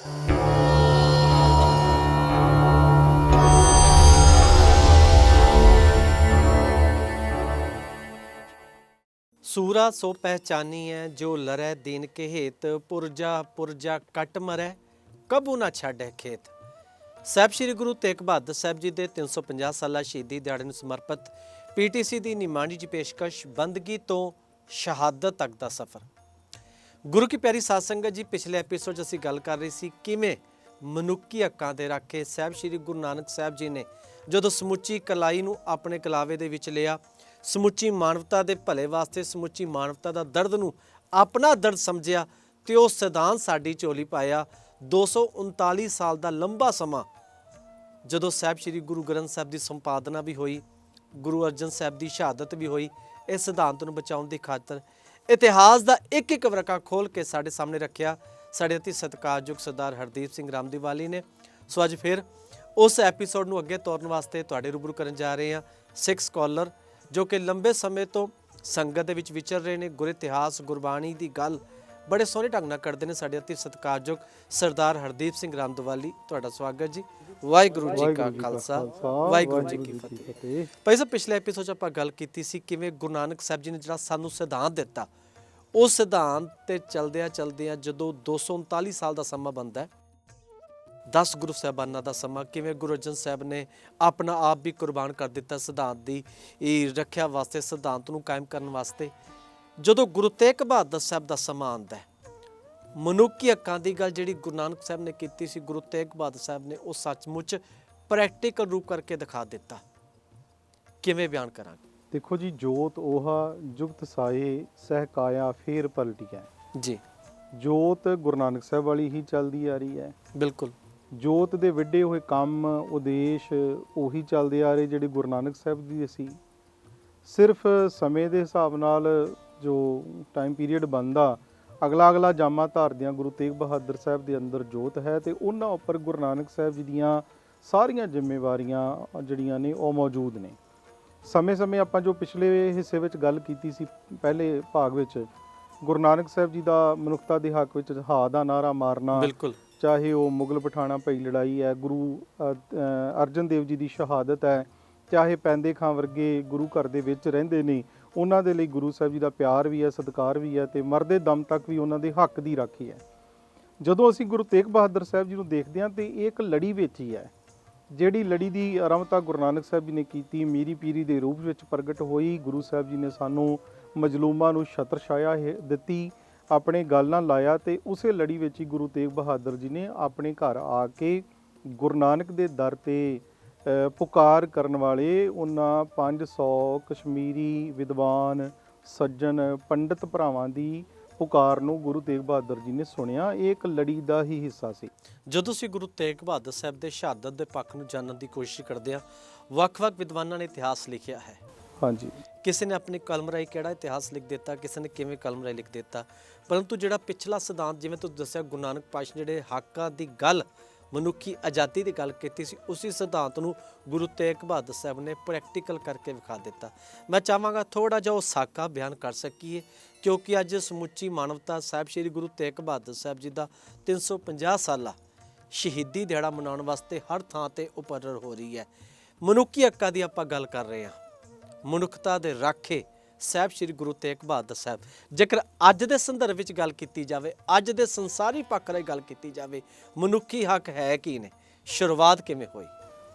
ਸੂਰਾ ਸੋ ਪਹਿਚਾਨੀ ਹੈ ਜੋ ਲਰੈ ਦੀਨ ਕੇ ਪੁਰਜਾ ਪੁਰਜਾ ਕਟ ਮਰੈ, ਕਬੂ ਨਾ ਛੱਡੈ ਖੇਤ। ਸਾਹਿਬ ਸ੍ਰੀ ਗੁਰੂ ਤੇਗ ਬਹਾਦਰ ਸਾਹਿਬ ਜੀ ਦੇ 350 ਸਾਲਾ ਸ਼ਹੀਦੀ ਦਿਹਾੜੇ ਨੂੰ ਸਮਰਪਿਤ ਪੀਟੀਸੀ ਦੀ ਨਿਮਾਣੀ ਜੀ ਪੇਸ਼ਕਸ਼ ਬੰਦਗੀ ਤੋਂ ਸ਼ਹਾਦਤ ਤੱਕ ਦਾ ਸਫ਼ਰ। ਗੁਰੂ ਕੀ ਪਿਆਰੀ ਸਾਧ ਸੰਗਤ ਜੀ, ਪਿਛਲੇ ਐਪੀਸੋਡ 'ਚ ਅਸੀਂ ਗੱਲ ਕਰ ਰਹੀ ਸੀ ਕਿਵੇਂ ਮਨੁੱਖੀ ਹੱਕਾਂ ਦੇ ਰਾਖੇ ਸਾਹਿਬ ਸ੍ਰੀ ਗੁਰੂ ਨਾਨਕ ਸਾਹਿਬ ਜੀ ਨੇ ਜਦੋਂ ਸਮੁੱਚੀ ਕਲਾਈ ਨੂੰ ਆਪਣੇ ਕਲਾਵੇ ਦੇ ਵਿੱਚ ਲਿਆ, ਸਮੁੱਚੀ ਮਾਨਵਤਾ ਦੇ ਭਲੇ ਵਾਸਤੇ, ਸਮੁੱਚੀ ਮਾਨਵਤਾ ਦਾ ਦਰਦ ਨੂੰ ਆਪਣਾ ਦਰਦ ਸਮਝਿਆ ਤੇ ਉਹ ਸਿਧਾਂਤ ਸਾਡੀ ਝੋਲੀ ਪਾਇਆ 239 ਸਾਲ ਦਾ ਲੰਬਾ ਸਮਾਂ ਜਦੋਂ ਸਾਹਿਬ ਸ੍ਰੀ ਗੁਰੂ ਗ੍ਰੰਥ ਸਾਹਿਬ ਦੀ ਸੰਪਾਦਨਾ ਵੀ ਹੋਈ, ਗੁਰੂ ਅਰਜਨ ਸਾਹਿਬ ਦੀ ਸ਼ਹਾਦਤ ਵੀ ਹੋਈ ਇਸ ਸਿਧਾਂਤ ਨੂੰ ਬਚਾਉਣ ਦੀ ਖਾਤਰ ਇਤਿਹਾਸ ਦਾ ਇੱਕ ਇੱਕ ਵਰਕਾ ਖੋਲ ਕੇ ਸਾਡੇ ਸਾਹਮਣੇ ਰੱਖਿਆ। ਸਾਡੇ ਅਤੀ ਸਤਿਕਾਰਯੋਗ ਸਰਦਾਰ ਹਰਦੀਪ ਸਿੰਘ ਰਾਮਦੀਵਾਲੀ ਨੇ। ਸੋ ਅੱਜ ਫਿਰ ਉਸ ਐਪੀਸੋਡ ਨੂੰ ਅੱਗੇ ਤੋਰਨ ਵਾਸਤੇ ਤੁਹਾਡੇ ਰੂਬਰੂ ਕਰਨ ਜਾ ਰਹੇ ਹਾਂ ਸਿੱਖ ਸਕਾਲਰ ਜੋ ਕਿ ਲੰਬੇ ਸਮੇਂ ਤੋਂ ਸੰਗਤ ਦੇ ਵਿੱਚ ਵਿਚਰ ਰਹੇ ਨੇ। ਗੁਰ ਇਤਿਹਾਸ ਗੁਰਬਾਣੀ ਦੀ ਗੱਲ ਬੜੇ ਸੋਹਣੇ ਢੰਗ ਨਾਲ ਕਰਦੇ ਨੇ ਸਾਡੇ ਅਤੀ ਸਤਿਕਾਰਯੋਗ ਸਰਦਾਰ ਹਰਦੀਪ ਸਿੰਘ ਰਾਮਦੀਵਾਲੀ। ਤੁਹਾਡਾ ਸਵਾਗਤ ਜੀ। ਵਾਹਿਗੁਰੂ ਜੀ ਕਾ ਖਾਲਸਾ। ਵਾਹਿਗੁਰੂ ਜੀ ਕੀ ਫਤਿਹ। ਭਾਈ ਸਾਹਿਬ ਪਿਛਲੇ ਐਪੀਸੋਡ 'ਚ ਆਪਾਂ ਗੱਲ ਕੀਤੀ ਸੀ ਕਿਵੇਂ ਗੁਰੂ ਨਾਨਕ ਸਾਹਿਬ ਜੀ ਨੇ ਜਿਹੜਾ ਸਾਨੂੰ ਸਿਧਾਂਤ ਦਿੱਤਾ ਉਸ ਸਿਧਾਂਤ ਤੇ ਚਲਦਿਆਂ ਚਲਦਿਆਂ ਜਦੋਂ 239 ਸਾਲ ਦਾ ਸਮਾਂ ਬੰਦਾ ਹੈ 10 ਗੁਰੂ ਸਾਹਿਬਾਨਾਂ ਦਾ ਸਮਾਂ, ਕਿਵੇਂ ਗੁਰੂ ਅਰਜਨ ਸਾਹਿਬ ਨੇ ਆਪਣਾ ਆਪ ਵੀ ਕੁਰਬਾਨ ਕਰ ਦਿੱਤਾ ਸਿਧਾਂਤ ਦੀ, ਇਹ ਰੱਖਿਆ ਵਾਸਤੇ, ਸਿਧਾਂਤ ਨੂੰ ਕਾਇਮ ਕਰਨ ਵਾਸਤੇ, ਜਦੋਂ ਗੁਰੂ ਤੇਗ ਬਹਾਦਰ ਸਾਹਿਬ ਦਾ ਸਮਾਂ ਆਉਂਦਾ ਹੈ, ਮਨੁੱਖੀ ਹੱਕਾਂ ਦੀ ਗੱਲ ਜਿਹੜੀ ਗੁਰੂ ਨਾਨਕ ਸਾਹਿਬ ਨੇ ਕੀਤੀ ਸੀ, ਗੁਰੂ ਤੇਗ ਬਹਾਦਰ ਸਾਹਿਬ ਨੇ ਉਹ ਸੱਚਮੁੱਚ ਪ੍ਰੈਕਟੀਕਲ ਰੂਪ ਕਰਕੇ ਦਿਖਾ ਦਿੱਤਾ। ਕਿਵੇਂ ਬਿਆਨ ਕਰਾਂਗੇ? ਦੇਖੋ ਜੀ ਜੋਤ 오ਹਾ ਜੁਗਤ ਸਾਏ ਸਹਿ ਕਾਇਆ ਫੇਰ ਪਲਟੀਐ। ਜੀ। ਜੋਤ ਗੁਰੂ ਨਾਨਕ ਸਾਹਿਬ ਵਾਲੀ ਹੀ ਚੱਲਦੀ ਆ ਰਹੀ ਹੈ ਬਿਲਕੁਲ। ਜੋਤ ਦੇ ਵਿੱਢੇ ਹੋਏ ਕੰਮ ਉਦੇਸ਼ ਉਹੀ ਚੱਲਦੇ ਆ ਰਹੇ ਜਿਹੜੇ ਗੁਰੂ ਨਾਨਕ ਸਾਹਿਬ ਦੀ ਸੀ। ਸਿਰਫ ਸਮੇਂ ਦੇ ਹਿਸਾਬ ਨਾਲ ਜੋ ਟਾਈਮ ਪੀਰੀਅਡ ਬੰਦਾ ਅਗਲਾ ਅਗਲਾ ਜਾਮਾ ਧਾਰਦਿਆਂ ਗੁਰੂ ਤੇਗ ਬਹਾਦਰ ਸਾਹਿਬ ਦੇ ਅੰਦਰ ਜੋਤ ਹੈ ਤੇ ਉਹਨਾਂ ਉੱਪਰ ਗੁਰੂ ਨਾਨਕ ਸਾਹਿਬ ਜੀ ਦੀਆਂ ਸਾਰੀਆਂ ਜ਼ਿੰਮੇਵਾਰੀਆਂ ਜਿਹੜੀਆਂ ਨੇ ਉਹ ਮੌਜੂਦ ਨੇ। ਸਮੇਂ-ਸਮੇਂ ਆਪਾਂ ਜੋ ਪਿਛਲੇ ਹਿੱਸੇ ਵਿੱਚ ਗੱਲ ਕੀਤੀ ਸੀ ਪਹਿਲੇ ਭਾਗ ਵਿੱਚ ਗੁਰੂ ਨਾਨਕ ਸਾਹਿਬ ਜੀ ਦਾ ਮਨੁੱਖਤਾ ਦੇ ਹੱਕ ਵਿੱਚ ਹਾ ਦਾ ਨਾਰਾ ਮਾਰਨਾ ਬਿਲਕੁਲ। ਚਾਹੇ ਉਹ ਮੁਗਲ ਪਠਾਣਾ ਪਈ ਲੜਾਈ ਹੈ ਗੁਰੂ ਅਰਜਨ ਦੇਵ ਜੀ ਦੀ ਸ਼ਹਾਦਤ ਹੈ ਚਾਹੇ ਪੈਂਦੇ ਖਾਂ ਵਰਗੇ ਗੁਰੂ ਘਰ ਦੇ ਵਿੱਚ ਰਹਿੰਦੇ ਨੇ ਉਹਨਾਂ ਦੇ ਲਈ ਗੁਰੂ ਸਾਹਿਬ ਜੀ ਦਾ ਪਿਆਰ ਵੀ ਹੈ ਸਤਿਕਾਰ ਵੀ ਹੈ ਤੇ ਮਰਦੇ ਦਮ ਤੱਕ ਵੀ ਉਹਨਾਂ ਦੇ ਹੱਕ ਦੀ ਰਾਖੀ ਹੈ। ਜਦੋਂ ਅਸੀਂ ਗੁਰੂ ਤੇਗ ਬਹਾਦਰ ਸਾਹਿਬ ਜੀ ਨੂੰ ਦੇਖਦੇ ਹਾਂ ਤੇ ਇਹ ਇੱਕ ਲੜੀ ਵਿੱਚ ਹੀ ਹੈ। ਜਿਹੜੀ ਲੜੀ ਦੀ ਆਰੰਭਤਾ ਗੁਰੂ ਨਾਨਕ ਸਾਹਿਬ ਜੀ ਨੇ ਕੀਤੀ, ਮੀਰੀ ਪੀਰੀ ਦੇ ਰੂਪ ਵਿੱਚ ਪ੍ਰਗਟ ਹੋਈ, ਗੁਰੂ ਸਾਹਿਬ ਜੀ ਨੇ ਸਾਨੂੰ ਮਜਲੂਮਾਂ ਨੂੰ ਛਤਰ ਛਾਇਆ ਹੈ- ਦਿੱਤੀ, ਆਪਣੇ ਗੱਲ ਨਾਲ ਲਾਇਆ ਤੇ ਉਸੇ ਲੜੀ ਵਿੱਚ ਹੀ ਗੁਰੂ ਤੇਗ ਬਹਾਦਰ ਜੀ ਨੇ ਆਪਣੇ ਘਰ ਆ ਕੇ ਗੁਰੂ ਨਾਨਕ ਦੇ ਦਰ ਤੇ ਪੁਕਾਰ ਕਰਨ ਵਾਲੇ ਉਹਨਾਂ 500 ਕਸ਼ਮੀਰੀ ਵਿਦਵਾਨ, ਸੱਜਣ, ਪੰਡਿਤ ਭਰਾਵਾਂ ਦੀ ਪੁਕਾਰ ਨੂੰ ਗੁਰੂ ਤੇਗ ਬਹਾਦਰ ਜੀ ਨੇ ਸੁਣਿਆ ਇਹ ਇੱਕ ਲੜੀ ਦਾ ਹੀ ਹਿੱਸਾ ਸੀ। ਜਦੋਂ ਅਸੀਂ ਗੁਰੂ ਤੇਗ ਬਹਾਦਰ ਸਾਹਿਬ ਦੇ ਸ਼ਹਾਦਤ ਦੇ ਪੱਖ ਨੂੰ ਜਾਣਨ ਦੀ ਕੋਸ਼ਿਸ਼ ਕਰਦੇ ਹਾਂ ਵੱਖ-ਵੱਖ ਵਿਦਵਾਨਾਂ ਨੇ ਇਤਿਹਾਸ ਲਿਖਿਆ ਹੈ। ਹਾਂਜੀ। ਕਿਸੇ ਨੇ ਆਪਣੀ ਕਲਮ ਰਾਹੀਂ ਕਿਹੜਾ ਇਤਿਹਾਸ ਲਿਖ ਦਿੱਤਾ ਕਿਸੇ ਨੇ ਕਿਵੇਂ ਕਲਮ ਰਾਹੀਂ ਲਿਖ ਦਿੱਤਾ ਪਰੰਤੂ ਜਿਹੜਾ ਪਿਛਲਾ ਸਿਧਾਂਤ ਜਿਵੇਂ ਤੁਸੀਂ ਦੱਸਿਆ ਗੁਰੂ ਨਾਨਕ ਪਾਤਸ਼ਾਹ ਨੇ ਜਿਹੜੇ ਹੱਕਾਂ ਦੀ ਗੱਲ ਮਨੁੱਖੀ ਆਜ਼ਾਦੀ ਦੀ ਗੱਲ ਕੀਤੀ ਸੀ ਉਸੇ ਸਿਧਾਂਤ ਨੂੰ ਗੁਰੂ ਤੇਗ ਬਹਾਦਰ ਸਾਹਿਬ ਨੇ ਪ੍ਰੈਕਟੀਕਲ ਕਰਕੇ ਵਿਖਾ ਦਿੱਤਾ। ਮੈਂ ਚਾਹਾਂਗਾ ਥੋੜਾ ਜਿਹਾ ਉਹ ਸਾਕਾ ਬਿਆਨ ਕਰ ਸਕੀਏ ਕਿਉਂਕਿ ਅੱਜ ਸਮੁੱਚੀ ਮਾਨਵਤਾ ਸਾਹਿਬ ਸ੍ਰੀ ਗੁਰੂ ਤੇਗ ਬਹਾਦਰ ਸਾਹਿਬ ਜੀ ਦਾ 350 ਸਾਲਾ ਸ਼ਹੀਦੀ ਦਿਹਾੜਾ ਮਨਾਉਣ ਵਾਸਤੇ ਹਰ ਥਾਂ ਤੇ ਉਪਰਰ ਹੋ ਰਹੀ ਹੈ। ਮਨੁੱਖੀ ਹੱਕਾਂ ਦੀ ਆਪਾਂ ਗੱਲ ਕਰ ਰਹੇ ਹਾਂ। ਮਨੁੱਖਤਾ ਦੇ ਰਾਖੇ ਸਾਹਿਬ ਸ੍ਰੀ ਗੁਰੂ ਤੇਗ ਬਹਾਦਰ ਸਾਹਿਬ। ਜੇਕਰ ਅੱਜ ਦੇ ਸੰਦਰਭ ਵਿੱਚ ਗੱਲ ਕੀਤੀ ਜਾਵੇ, ਅੱਜ ਦੇ ਸੰਸਾਰੀ ਪੱਖ ਲਈ ਗੱਲ ਕੀਤੀ ਜਾਵੇ, ਮਨੁੱਖੀ ਹੱਕ ਹੈ ਕੀ ਨੇ? ਸ਼ੁਰੂਆਤ ਕਿਵੇਂ ਹੋਈ?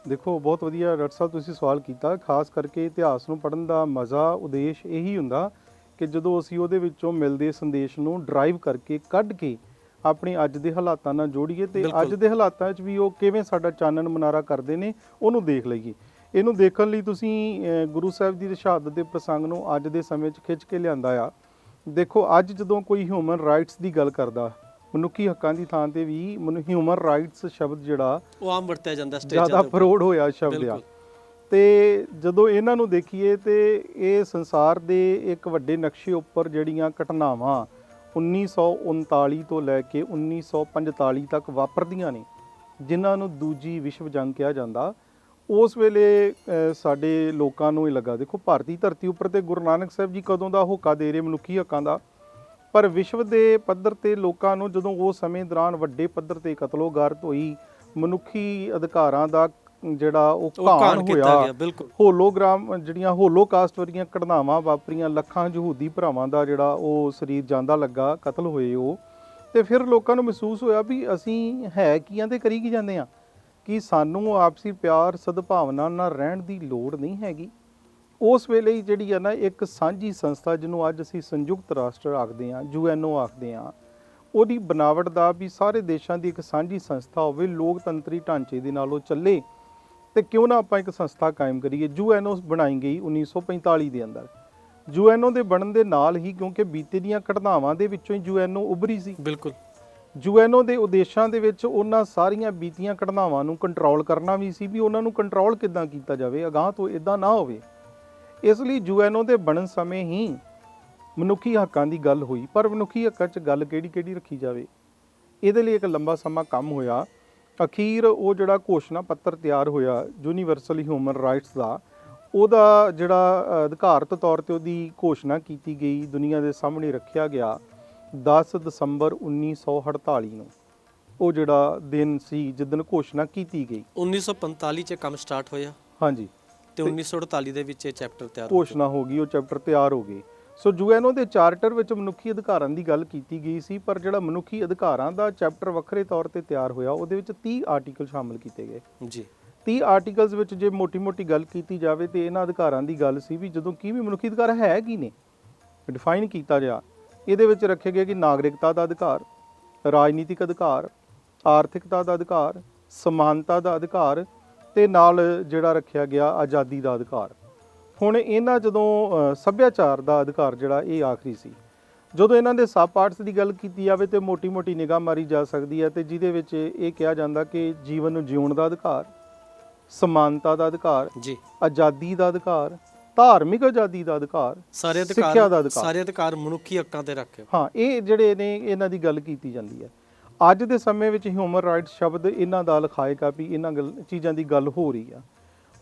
ਦੇਖੋ, ਬਹੁਤ ਵਧੀਆ ਡਾਕਟਰ ਸਾਹਿਬ, ਤੁਸੀਂ ਸਵਾਲ ਕੀਤਾ। ਖਾਸ ਕਰਕੇ ਇਤਿਹਾਸ ਨੂੰ ਪੜ੍ਹਨ ਦਾ ਮਜ਼ਾ, ਉਦੇਸ਼ ਇਹੀ ਹੁੰਦਾ ਕਿ ਜਦੋਂ ਅਸੀਂ ਉਹਦੇ ਵਿੱਚੋਂ ਮਿਲਦੇ ਸੰਦੇਸ਼ ਨੂੰ ਡਰਾਈਵ ਕਰਕੇ ਕੱਢ ਕੇ ਆਪਣੇ ਅੱਜ ਦੇ ਹਾਲਾਤਾਂ ਨਾਲ ਜੋੜੀਏ ਤੇ। ਅੱਜ ਦੇ ਹਾਲਾਤਾਂ 'ਚ ਵੀ ਉਹ ਕਿਵੇਂ ਸਾਡਾ ਚਾਨਣ ਮਨਾਰਾ ਕਰਦੇ ਨੇ ਉਹਨੂੰ ਦੇਖ ਲਈਏ ਇਹਨੂੰ ਦੇਖਣ ਲਈ ਤੁਸੀਂ ਗੁਰੂ ਸਾਹਿਬ ਦੀ ਸ਼ਹਾਦਤ ਦੇ ਪ੍ਰਸੰਗ ਨੂੰ ਅੱਜ ਦੇ ਸਮੇਂ 'ਚ ਖਿੱਚ ਕੇ ਲਿਆਂਦਾ ਆ ਦੇਖੋ ਅੱਜ ਜਦੋਂ ਕੋਈ ਹਿਊਮਨ ਰਾਈਟਸ ਦੀ ਗੱਲ ਕਰਦਾ ਮਨੁੱਖੀ ਹੱਕਾਂ ਦੀ ਥਾਂ ਤੇ ਵੀ ਮਨੁ ਹਿਊਮਨ ਰਾਈਟਸ ਸ਼ਬਦ ਜਿਹੜਾ ਉਹ ਆਮ ਵਰਤਿਆ ਜਾਂਦਾ ਸਟੇਜਾਂ ਜ਼ਿਆਦਾ ਦੇ ਉੱਪਰ। ਫਰੋਡ ਹੋਇਆ ਸ਼ਬਦ ਆ। ਤੇ ਜਦੋਂ ਇਹਨਾਂ ਨੂੰ ਦੇਖੀਏ ਤੇ ਇਹ ਸੰਸਾਰ ਦੇ ਇੱਕ ਵੱਡੇ ਨਕਸ਼ੇ ਉੱਪਰ ਜਿਹੜੀਆਂ ਘਟਨਾਵਾਂ 1939 ਤੋਂ ਲੈ ਕੇ 1945 ਤੱਕ ਵਾਪਰਦੀਆਂ ਨੇ, ਜਿਨ੍ਹਾਂ ਨੂੰ ਦੂਜੀ ਵਿਸ਼ਵ ਜੰਗ ਕਿਹਾ ਜਾਂਦਾ। ਉਸ ਵੇਲੇ ਸਾਡੇ ਲੋਕਾਂ ਨੂੰ ਇਹ ਲੱਗਾ, ਦੇਖੋ ਭਾਰਤੀ ਧਰਤੀ ਉੱਪਰ ਤੇ ਗੁਰੂ ਨਾਨਕ ਸਾਹਿਬ ਜੀ ਕਦੋਂ ਦਾ ਹੋਕਾ ਦੇ ਰਹੇ ਮਨੁੱਖੀ ਹੱਕਾਂ ਦਾ? ਪਰ ਵਿਸ਼ਵ ਦੇ ਪੱਧਰ ਤੇ ਲੋਕਾਂ ਨੂੰ ਜਦੋਂ ਉਹ ਸਮੇਂ ਦੌਰਾਨ ਵੱਡੇ ਪੱਧਰ ਤੇ ਕਤਲੋਗਾਰਤ ਹੋਈ, ਮਨੁੱਖੀ ਅਧਿਕਾਰਾਂ ਦਾ ਜਿਹੜਾ ਉਹ ਕਾਣ ਹੋਇਆ। ਬਿਲਕੁਲ। ਹੋਲੋਗ੍ਰਾਮ ਜਿਹੜੀਆਂ ਹੋਲੋਕਾਸਟ ਵਰਗੀਆਂ ਘਟਨਾਵਾਂ ਵਾਪਰੀਆਂ ਲੱਖਾਂ ਯਹੂਦੀ ਭਰਾਵਾਂ ਦਾ ਜਿਹੜਾ ਉਹ ਸਰੀਰ ਜਾਂਦਾ ਲੱਗਾ ਕਤਲ ਹੋਏ ਉਹ। ਤੇ ਫਿਰ ਲੋਕਾਂ ਨੂੰ ਮਹਿਸੂਸ ਹੋਇਆ ਵੀ ਅਸੀਂ ਹੈ ਕੀਆਂ ਤੇ ਕਰੀ ਕੀ ਜਾਂਦੇ ਆ ਕਿ ਸਾਨੂੰ ਆਪਸੀ ਪਿਆਰ ਸਦਭਾਵਨਾ ਨਾਲ ਰਹਿਣ ਦੀ ਲੋੜ ਨਹੀਂ ਹੈਗੀ। ਉਸ ਵੇਲੇ ਜਿਹੜੀ ਆ ਨਾ ਇੱਕ ਸਾਂਝੀ ਸੰਸਥਾ ਜਿਹਨੂੰ ਅੱਜ ਅਸੀਂ ਸੰਯੁਕਤ ਰਾਸ਼ਟਰ ਆਖਦੇ ਆ ਯੂਐਨਓ ਆਖਦੇ ਆ ਉਹਦੀ ਬਨਾਵਟ ਦਾ ਵੀ ਸਾਰੇ ਦੇਸ਼ਾਂ ਦੀ ਇੱਕ ਸਾਂਝੀ ਸੰਸਥਾ ਹੋਵੇ ਲੋਕਤੰਤਰੀ ਢਾਂਚੇ ਦੇ ਨਾਲ ਉਹ ਚੱਲੇ। ਤੇ ਕਿਉਂ ਨਾ ਆਪਾਂ ਇੱਕ ਸੰਸਥਾ ਕਾਇਮ ਕਰੀਏ? ਯੂਐਨਓ ਬਣਾਈ ਗਈ 1945 ਦੇ ਅੰਦਰ। ਯੂਐਨਓ ਦੇ ਬਣਨ ਦੇ ਨਾਲ ਹੀ ਕਿਉਂਕਿ ਬੀਤੇ ਦੀਆਂ ਘਟਨਾਵਾਂ ਦੇ ਵਿੱਚੋਂ ਹੀ ਯੂਐਨਓ ਉੱਭਰੀ ਸੀ। ਬਿਲਕੁਲ। ਯੂਐਨਓ ਦੇ ਉਦੇਸ਼ਾਂ ਦੇ ਵਿੱਚ ਉਹਨਾਂ ਸਾਰੀਆਂ ਬੀਤੀਆਂ ਘਟਨਾਵਾਂ ਨੂੰ ਕੰਟਰੋਲ ਕਰਨਾ ਵੀ ਸੀ ਵੀ ਉਹਨਾਂ ਨੂੰ ਕੰਟਰੋਲ ਕਿੱਦਾਂ ਕੀਤਾ ਜਾਵੇ ਅਗਾਹ ਤੋਂ ਇਦਾਂ ਨਾ ਹੋਵੇ। ਇਸ ਲਈ ਯੂਐਨਓ ਦੇ ਬਣਨ ਸਮੇਂ ਹੀ ਮਨੁੱਖੀ ਹੱਕਾਂ ਦੀ ਗੱਲ ਹੋਈ ਪਰ ਮਨੁੱਖੀ ਹੱਕਾਂ 'ਚ ਗੱਲ ਕਿਹੜੀ ਕਿਹੜੀ ਰੱਖੀ ਜਾਵੇ? ਇਹਦੇ ਲਈ ਇੱਕ ਲੰਬਾ ਸਮਾਂ ਕੰਮ ਹੋਇਆ। ਅਖੀਰ ਉਹ ਜਿਹੜਾ ਘੋਸ਼ਣਾ ਪੱਤਰ ਤਿਆਰ ਹੋਇਆ ਯੂਨੀਵਰਸਲ ਹਿਊਮਨ ਰਾਈਟਸ ਦਾ ਉਹਦਾ ਜਿਹੜਾ ਅਧਿਕਾਰਤ ਤੌਰ ਤੇ ਉਹਦੀ ਘੋਸ਼ਣਾ ਕੀਤੀ ਗਈ ਦੁਨੀਆ ਦੇ ਸਾਹਮਣੇ ਰੱਖਿਆ ਗਿਆ 10 ਦਸੰਬਰ 1948 ਨੂੰ। ਉਹ ਜਿਹੜਾ ਦਿਨ ਸੀ ਜਿੱਦਣ ਘੋਸ਼ਣਾ ਕੀਤੀ ਗਈ। 1945 ਚ ਕੰਮ ਸਟਾਰਟ ਹੋਇਆ। ਹਾਂਜੀ। ਤੇ 1948 ਦੇ ਵਿੱਚ ਇਹ ਚੈਪਟਰ ਤਿਆਰ ਹੋ ਘੋਸ਼ਣਾ ਹੋ ਗਈ ਉਹ ਚੈਪਟਰ ਤਿਆਰ ਹੋ ਗਏ ਸੋ ਯੂਐਨਓ ਦੇ ਚਾਰਟਰ ਵਿੱਚ ਮਨੁੱਖੀ ਅਧਿਕਾਰਾਂ ਦੀ ਗੱਲ ਕੀਤੀ ਗਈ ਸੀ ਪਰ ਜਿਹੜਾ ਮਨੁੱਖੀ ਅਧਿਕਾਰਾਂ ਦਾ ਚੈਪਟਰ ਵੱਖਰੇ ਤੌਰ ਤੇ ਤਿਆਰ ਹੋਇਆ ਉਹਦੇ ਵਿੱਚ 30 ਆਰਟੀਕਲ ਸ਼ਾਮਲ ਕੀਤੇ ਗਏ। ਜੀ। 30 ਆਰਟੀਕਲਸ ਵਿੱਚ ਜੇ ਮੋਟੀ-ਮੋਟੀ ਗੱਲ ਕੀਤੀ ਜਾਵੇ ਤੇ ਇਹਨਾਂ ਅਧਿਕਾਰਾਂ ਦੀ ਗੱਲ ਸੀ ਵੀ ਜਦੋਂ ਕੀ ਵੀ ਮਨੁੱਖੀ ਅਧਿਕਾਰ ਹੈ ਕੀ ਨੇ? ਡਿਫਾਈਨ ਕੀਤਾ ਗਿਆ ਇਹਦੇ ਵਿੱਚ ਰੱਖੇ ਗਏ ਕਿ ਨਾਗਰਿਕਤਾ ਦਾ ਅਧਿਕਾਰ ਰਾਜਨੀਤਿਕ ਅਧਿਕਾਰ ਆਰਥਿਕਤਾ ਦਾ ਅਧਿਕਾਰ ਸਮਾਨਤਾ ਦਾ ਅਧਿਕਾਰ ਤੇ ਨਾਲ ਜਿਹੜਾ ਰੱਖਿਆ ਗਿਆ ਆਜ਼ਾਦੀ ਦਾ ਅਧਿਕਾਰ। ਹੁਣ ਇਹਨਾਂ ਜਦੋਂ ਸੱਭਿਆਚਾਰ ਦਾ ਅਧਿਕਾਰ ਜਿਹੜਾ ਇਹ ਆਖਰੀ ਸੀ ਜਦੋਂ ਇਹਨਾਂ ਦੇ ਸਬ ਪਾਰਟਸ ਦੀ ਗੱਲ ਕੀਤੀ ਜਾਵੇ ਤੇ ਮੋਟੀ-ਮੋਟੀ ਨਿਗਾਹ ਮਾਰੀ ਜਾ ਸਕਦੀ ਹੈ ਤੇ ਜਿਹਦੇ ਵਿੱਚ ਇਹ ਕਿਹਾ ਜਾਂਦਾ ਕਿ ਜੀਵਨ ਨੂੰ ਜਿਉਣ ਦਾ ਅਧਿਕਾਰ ਸਮਾਨਤਾ ਦਾ ਅਧਿਕਾਰ ਜੀ। ਆਜ਼ਾਦੀ ਦਾ ਅਧਿਕਾਰ ਧਾਰਮਿਕ ਆਜ਼ਾਦੀ ਦਾ ਅਧਿਕਾਰ ਸਾਰੇ ਸਿੱਖਿਆ ਅਧਿਕਾਰ ਦਾ ਅਧਿਕਾਰ। ਸਾਰੇ ਅਧਿਕਾਰ ਮਨੁੱਖੀ ਹੱਕਾਂ ਤੇ ਰੱਖੇ ਹਾਂ ਇਹ ਜਿਹੜੇ ਨੇ ਇਹਨਾਂ ਦੀ ਗੱਲ ਕੀਤੀ ਜਾਂਦੀ ਹੈ। ਅੱਜ ਦੇ ਸਮੇਂ ਵਿੱਚ ਹਿਊਮਨ ਰਾਈਟਸ ਸ਼ਬਦ ਇਹਨਾਂ ਦਾ ਲਿਖਾਏਗਾ ਵੀ ਇਹਨਾਂ ਚੀਜ਼ਾਂ ਦੀ ਗੱਲ ਹੋ ਰਹੀ ਆ।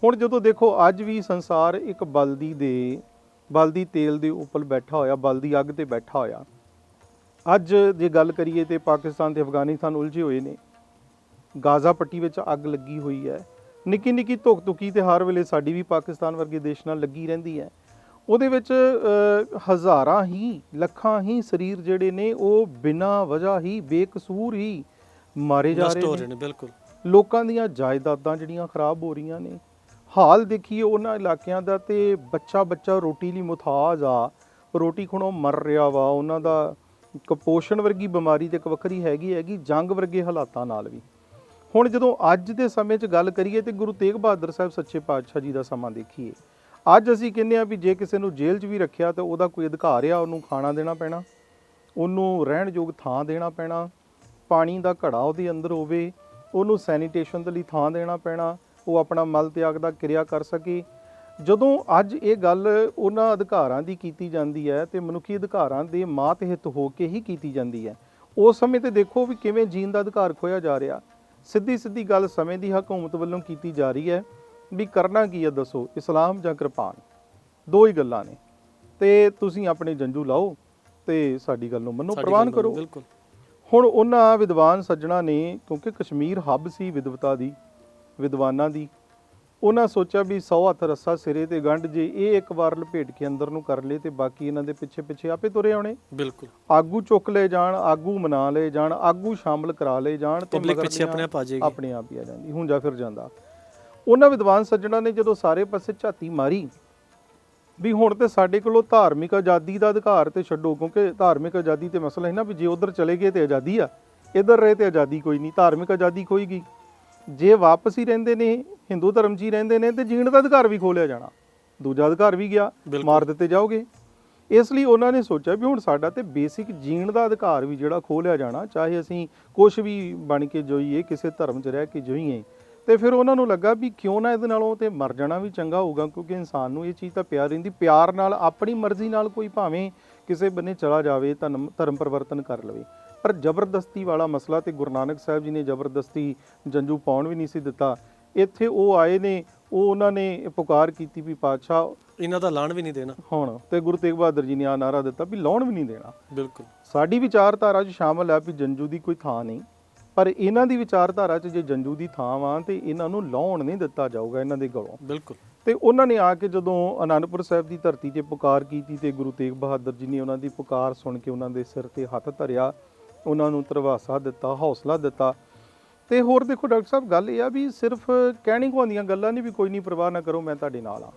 ਹੁਣ ਜਦੋਂ ਦੇਖੋ ਅੱਜ ਵੀ ਸੰਸਾਰ ਇੱਕ ਬਲਦੀ ਦੇ ਬਲਦੀ ਤੇਲ ਦੇ ਉੱਪਰ ਬੈਠਾ ਹੋਇਆ ਬਲਦੀ ਅੱਗ ਤੇ ਬੈਠਾ ਹੋਇਆ। ਅੱਜ ਜੇ ਗੱਲ ਕਰੀਏ ਤੇ ਪਾਕਿਸਤਾਨ ਤੇ ਅਫਗਾਨਿਸਤਾਨ ਉਲਝੇ ਹੋਏ ਨੇ। ਗਾਜ਼ਾ ਪੱਟੀ ਵਿੱਚ ਅੱਗ ਲੱਗੀ ਹੋਈ ਹੈ। ਨਿੱਕੀ ਨਿੱਕੀ ਧੁਕ ਧੁਕੀ ਤੇ ਹਰ ਵੇਲੇ ਸਾਡੀ ਵੀ ਪਾਕਿਸਤਾਨ ਵਰਗੇ ਦੇਸ਼ ਨਾਲ ਲੱਗੀ ਰਹਿੰਦੀ ਹੈ। ਉਹਦੇ ਵਿੱਚ ਹਜ਼ਾਰਾਂ ਹੀ ਲੱਖਾਂ ਹੀ ਸਰੀਰ ਜਿਹੜੇ ਨੇ ਉਹ ਬਿਨਾਂ ਵਜ੍ਹਾ ਹੀ ਬੇਕਸੂਰ ਹੀ ਮਾਰੇ ਜਾ ਰਹੇ ਨੇ ਬਿਲਕੁਲ। ਲੋਕਾਂ ਦੀਆਂ ਜਾਇਦਾਦਾਂ ਜਿਹੜੀਆਂ ਖਰਾਬ ਹੋ ਰਹੀਆਂ ਨੇ ਹਾਲ ਦੇਖੀਏ ਉਹਨਾਂ ਇਲਾਕਿਆਂ ਦਾ ਤੇ ਬੱਚਾ ਬੱਚਾ ਰੋਟੀ ਲਈ ਮੁਤਾਜ ਆ। ਰੋਟੀ ਖੁਣੋਂ ਮਰ ਰਿਹਾ ਵਾ। ਉਹਨਾਂ ਦਾ ਕੁਪੋਸ਼ਣ ਵਰਗੀ ਬਿਮਾਰੀ ਤੇ ਇੱਕ ਵੱਖਰੀ ਹੈਗੀ ਹੈਗੀ ਜੰਗ ਵਰਗੇ ਹਾਲਾਤਾਂ ਨਾਲ ਵੀ। ਹੁਣ ਜਦੋਂ ਅੱਜ ਦੇ ਸਮੇਂ 'ਚ ਗੱਲ ਕਰੀਏ ਤੇ ਗੁਰੂ ਤੇਗ ਬਹਾਦਰ ਸਾਹਿਬ ਸੱਚੇ ਪਾਤਸ਼ਾਹ ਜੀ ਦਾ ਸਮਾਂ ਦੇਖੀਏ। ਅੱਜ ਅਸੀਂ ਕਹਿੰਦੇ ਆ ਵੀ ਜੇ ਕਿਸੇ ਨੂੰ ਜੇਲ੍ਹ 'ਚ ਵੀ ਰੱਖਿਆ ਤਾਂ ਉਹਦਾ ਕੋਈ ਅਧਿਕਾਰ ਆ, ਉਹਨੂੰ ਖਾਣਾ ਦੇਣਾ ਪੈਣਾ। ਉਹਨੂੰ ਰਹਿਣ ਯੋਗ ਥਾਂ ਦੇਣਾ ਪੈਣਾ। ਪਾਣੀ ਦਾ ਘੜਾ ਉਹਦੇ ਅੰਦਰ ਹੋਵੇ, ਉਹਨੂੰ ਸੈਨੀਟੇਸ਼ਨ ਦੇ ਲਈ ਥਾਂ ਦੇਣਾ ਪੈਣਾ। ਉਹ ਆਪਣਾ ਮਲ ਤਿਆਗ ਦਾ ਕਿਰਿਆ ਕਰ ਸਕੇ। ਜਦੋਂ ਅੱਜ ਇਹ ਗੱਲ ਉਹਨਾਂ ਅਧਿਕਾਰਾਂ ਦੀ ਕੀਤੀ ਜਾਂਦੀ ਹੈ ਤੇ ਮਨੁੱਖੀ ਅਧਿਕਾਰਾਂ ਦੇ ਮਾਤ ਹਿੱਤ ਹੋ ਕੇ ਹੀ ਕੀਤੀ ਜਾਂਦੀ ਹੈ ਉਸ ਸਮੇਂ ਤੇ ਦੇਖੋ ਵੀ ਕਿਵੇਂ ਜੀਣ ਦਾ ਅਧਿਕਾਰ ਖੋਇਆ ਜਾ ਰਿਹਾ। ਸਿੱਧੀ ਸਿੱਧੀ ਗੱਲ ਸਮੇਂ ਦੀ ਹਕੂਮਤ ਵੱਲੋਂ ਕੀਤੀ ਜਾ ਰਹੀ ਹੈ ਵੀ ਕਰਨਾ ਕੀ ਹੈ ਦੱਸੋ ਇਸਲਾਮ ਜਾਂ ਕਿਰਪਾਨ? ਦੋ ਹੀ ਗੱਲਾਂ ਨੇ। ਤੇ ਤੁਸੀਂ ਆਪਣੇ ਜੰਜੂ ਲਾਓ ਤੇ ਸਾਡੀ ਗੱਲ ਨੂੰ ਮੰਨੋ ਪ੍ਰਵਾਨ ਕਰੋ। ਬਿਲਕੁਲ। ਹੁਣ ਉਹਨਾਂ ਵਿਦਵਾਨ ਸੱਜਣਾ ਨੇ ਕਿਉਂਕਿ ਕਸ਼ਮੀਰ ਹੱਬ ਸੀ ਵਿਦਵਤਾ ਦੀ ਵਿਦਵਾਨਾਂ ਦੀ। ਉਹਨਾਂ ਸੋਚਿਆ ਵੀ 100 ਹੱਥ ਰੱਸਾ ਸਿਰੇ ਤੇ ਗੰਢ ਜੇ ਇਹ ਇੱਕ ਵਾਰ ਲਪੇਟ ਕੇ ਅੰਦਰ ਨੂੰ ਕਰ ਲੇ ਤੇ ਬਾਕੀ ਇਹਨਾਂ ਦੇ ਪਿੱਛੇ ਪਿੱਛੇ ਆਪੇ ਤੁਰੇ ਆਉਣੇ। ਬਿਲਕੁਲ। ਆਗੂ ਚੁੱਕ ਲਏ ਜਾਣ ਆਗੂ ਮਨਾ ਲਏ ਜਾਣ ਆਗੂ ਸ਼ਾਮਲ ਕਰਾ ਲਏ ਜਾਣ ਤੇ ਮਗਰ ਪਿੱਛੇ ਆਪਣੇ ਆਪ ਆ ਜਾਏਗੀ। ਆਪਣੇ ਆਪ ਹੀ ਆ ਜਾਂਦੀ ਹੁਣ ਜਾ ਫਿਰ ਜਾਂਦਾ। ਉਹਨਾਂ ਵਿਦਵਾਨ ਸੱਜਣਾ ਨੇ ਜਦੋਂ ਸਾਰੇ ਪਾਸੇ ਝਾਤੀ ਮਾਰੀ ਵੀ ਹੁਣ ਤੇ ਸਾਡੇ ਕੋਲੋਂ ਧਾਰਮਿਕ ਆਜ਼ਾਦੀ ਦਾ ਅਧਿਕਾਰ ਤੇ ਛੱਡੋ ਕਿਉਂਕਿ ਧਾਰਮਿਕ ਆਜ਼ਾਦੀ ਤੇ ਮਸਲਾ ਹੈ ਨਾ ਵੀ ਜੇ ਉਧਰ ਚਲੇ ਗਏ ਤੇ ਆਜ਼ਾਦੀ ਆ ਇੱਧਰ ਰਹੇ ਤੇ ਆਜ਼ਾਦੀ ਕੋਈ ਨਹੀਂ ਧਾਰਮਿਕ ਆਜ਼ਾਦੀ ਖੋਈ ਗਈ ਜੇ ਵਾਪਸ ਹੀ ਰਹਿੰਦੇ ਨੇ ਹਿੰਦੂ ਧਰਮ 'ਚ ਹੀ ਰਹਿੰਦੇ ਨੇ ਤੇ ਜੀਣ ਦਾ ਅਧਿਕਾਰ ਵੀ ਖੋਲਿਆ ਜਾਣਾ। ਦੂਜਾ ਅਧਿਕਾਰ ਵੀ ਗਿਆ। ਮਾਰ ਦਿੱਤੇ ਜਾਓਗੇ। ਇਸ ਲਈ ਉਹਨਾਂ ਨੇ ਸੋਚਿਆ ਵੀ ਹੁਣ ਸਾਡਾ ਤੇ ਬੇਸਿਕ ਜੀਣ ਦਾ ਅਧਿਕਾਰ ਵੀ ਜਿਹੜਾ ਖੋਲਿਆ ਜਾਣਾ ਚਾਹੇ ਅਸੀਂ ਕੁਝ ਵੀ ਬਣ ਕੇ ਜੋਈਏ ਕਿਸੇ ਧਰਮ 'ਚ ਰਹਿ ਕੇ ਜੋਈਏ ਤੇ ਫਿਰ ਉਹਨਾਂ ਨੂੰ ਲੱਗਾ ਵੀ ਕਿਉਂ ਨਾ ਇਹਦੇ ਨਾਲੋਂ ਤੇ ਮਰ ਜਾਣਾ ਵੀ ਚੰਗਾ ਹੋਊਗਾ ਕਿਉਂਕਿ ਇਨਸਾਨ ਨੂੰ ਇਹ ਚੀਜ਼ ਤਾਂ ਪਿਆਰ ਰਹਿੰਦੀ ਪਿਆਰ ਨਾਲ ਆਪਣੀ ਮਰਜ਼ੀ ਨਾਲ ਕੋਈ ਭਾਵੇਂ ਕਿਸੇ ਬੰਨੇ ਚਲਾ ਜਾਵੇ ਧਰਮ ਧਰਮ ਪਰਿਵਰਤਨ ਕਰ ਲਵੇ। ਪਰ ਜ਼ਬਰਦਸਤੀ ਵਾਲਾ ਮਸਲਾ ਤੇ ਗੁਰੂ ਨਾਨਕ ਸਾਹਿਬ ਜੀ ਨੇ ਜ਼ਬਰਦਸਤੀ ਜੰਜੂ ਪਾਉਣ ਵੀ ਨਹੀਂ ਸੀ ਦਿੱਤਾ। ਇੱਥੇ ਉਹ ਆਏ ਨੇ ਉਹ ਉਹਨਾਂ ਨੇ ਪੁਕਾਰ ਕੀਤੀ ਵੀ ਪਾਤਸ਼ਾਹ ਇਹਨਾਂ ਦਾ ਲਾਣ ਵੀ ਨਹੀਂ ਦੇਣਾ। ਹੁਣ ਤੇ ਗੁਰੂ ਤੇਗ ਬਹਾਦਰ ਜੀ ਨੇ ਆ ਨਾਰਾ ਦਿੱਤਾ ਵੀ ਲਾਉਣ ਵੀ ਨਹੀਂ ਦੇਣਾ। ਬਿਲਕੁਲ। ਸਾਡੀ ਵਿਚਾਰਧਾਰਾ 'ਚ ਸ਼ਾਮਲ ਹੈ ਵੀ ਜੰਜੂ ਦੀ ਕੋਈ ਥਾਂ ਨਹੀਂ ਪਰ ਇਹਨਾਂ ਦੀ ਵਿਚਾਰਧਾਰਾ 'ਚ ਜੇ ਜੰਜੂ ਦੀ ਥਾਂ ਵਾ ਤੇ ਇਹਨਾਂ ਨੂੰ ਲਾਉਣ ਨਹੀਂ ਦਿੱਤਾ ਜਾਊਗਾ ਇਹਨਾਂ ਦੇ ਗਲੋਂ। ਬਿਲਕੁਲ। ਤੇ ਉਹਨਾਂ ਨੇ ਆ ਕੇ ਜਦੋਂ ਅਨੰਦਪੁਰ ਸਾਹਿਬ ਦੀ ਧਰਤੀ ਤੇ ਪੁਕਾਰ ਕੀਤੀ ਤੇ ਗੁਰੂ ਤੇਗ ਬਹਾਦਰ ਜੀ ਨੇ ਉਹਨਾਂ ਦੀ ਪੁਕਾਰ ਸੁਣ ਕੇ ਉਹਨਾਂ ਦੇ ਸਿਰ ਤੇ ਹੱਥ ਧਰਿਆ ਉਹਨਾਂ ਨੂੰ ਤਰਵਾਸਾ ਦਿੱਤਾ ਹੌਸਲਾ ਦਿੱਤਾ। ਤੇ ਹੋਰ ਦੇਖੋ ਡਾਕਟਰ ਸਾਹਿਬ ਗੱਲ ਇਹ ਆ ਵੀ ਸਿਰਫ ਕਹਿਣੀ ਕਹਾਉਂਦੀਆਂ ਗੱਲਾਂ ਨਹੀਂ ਵੀ ਕੋਈ ਨਹੀਂ ਪਰਵਾਹ ਨਾ ਕਰੋ ਮੈਂ ਤੁਹਾਡੇ ਨਾਲ ਆ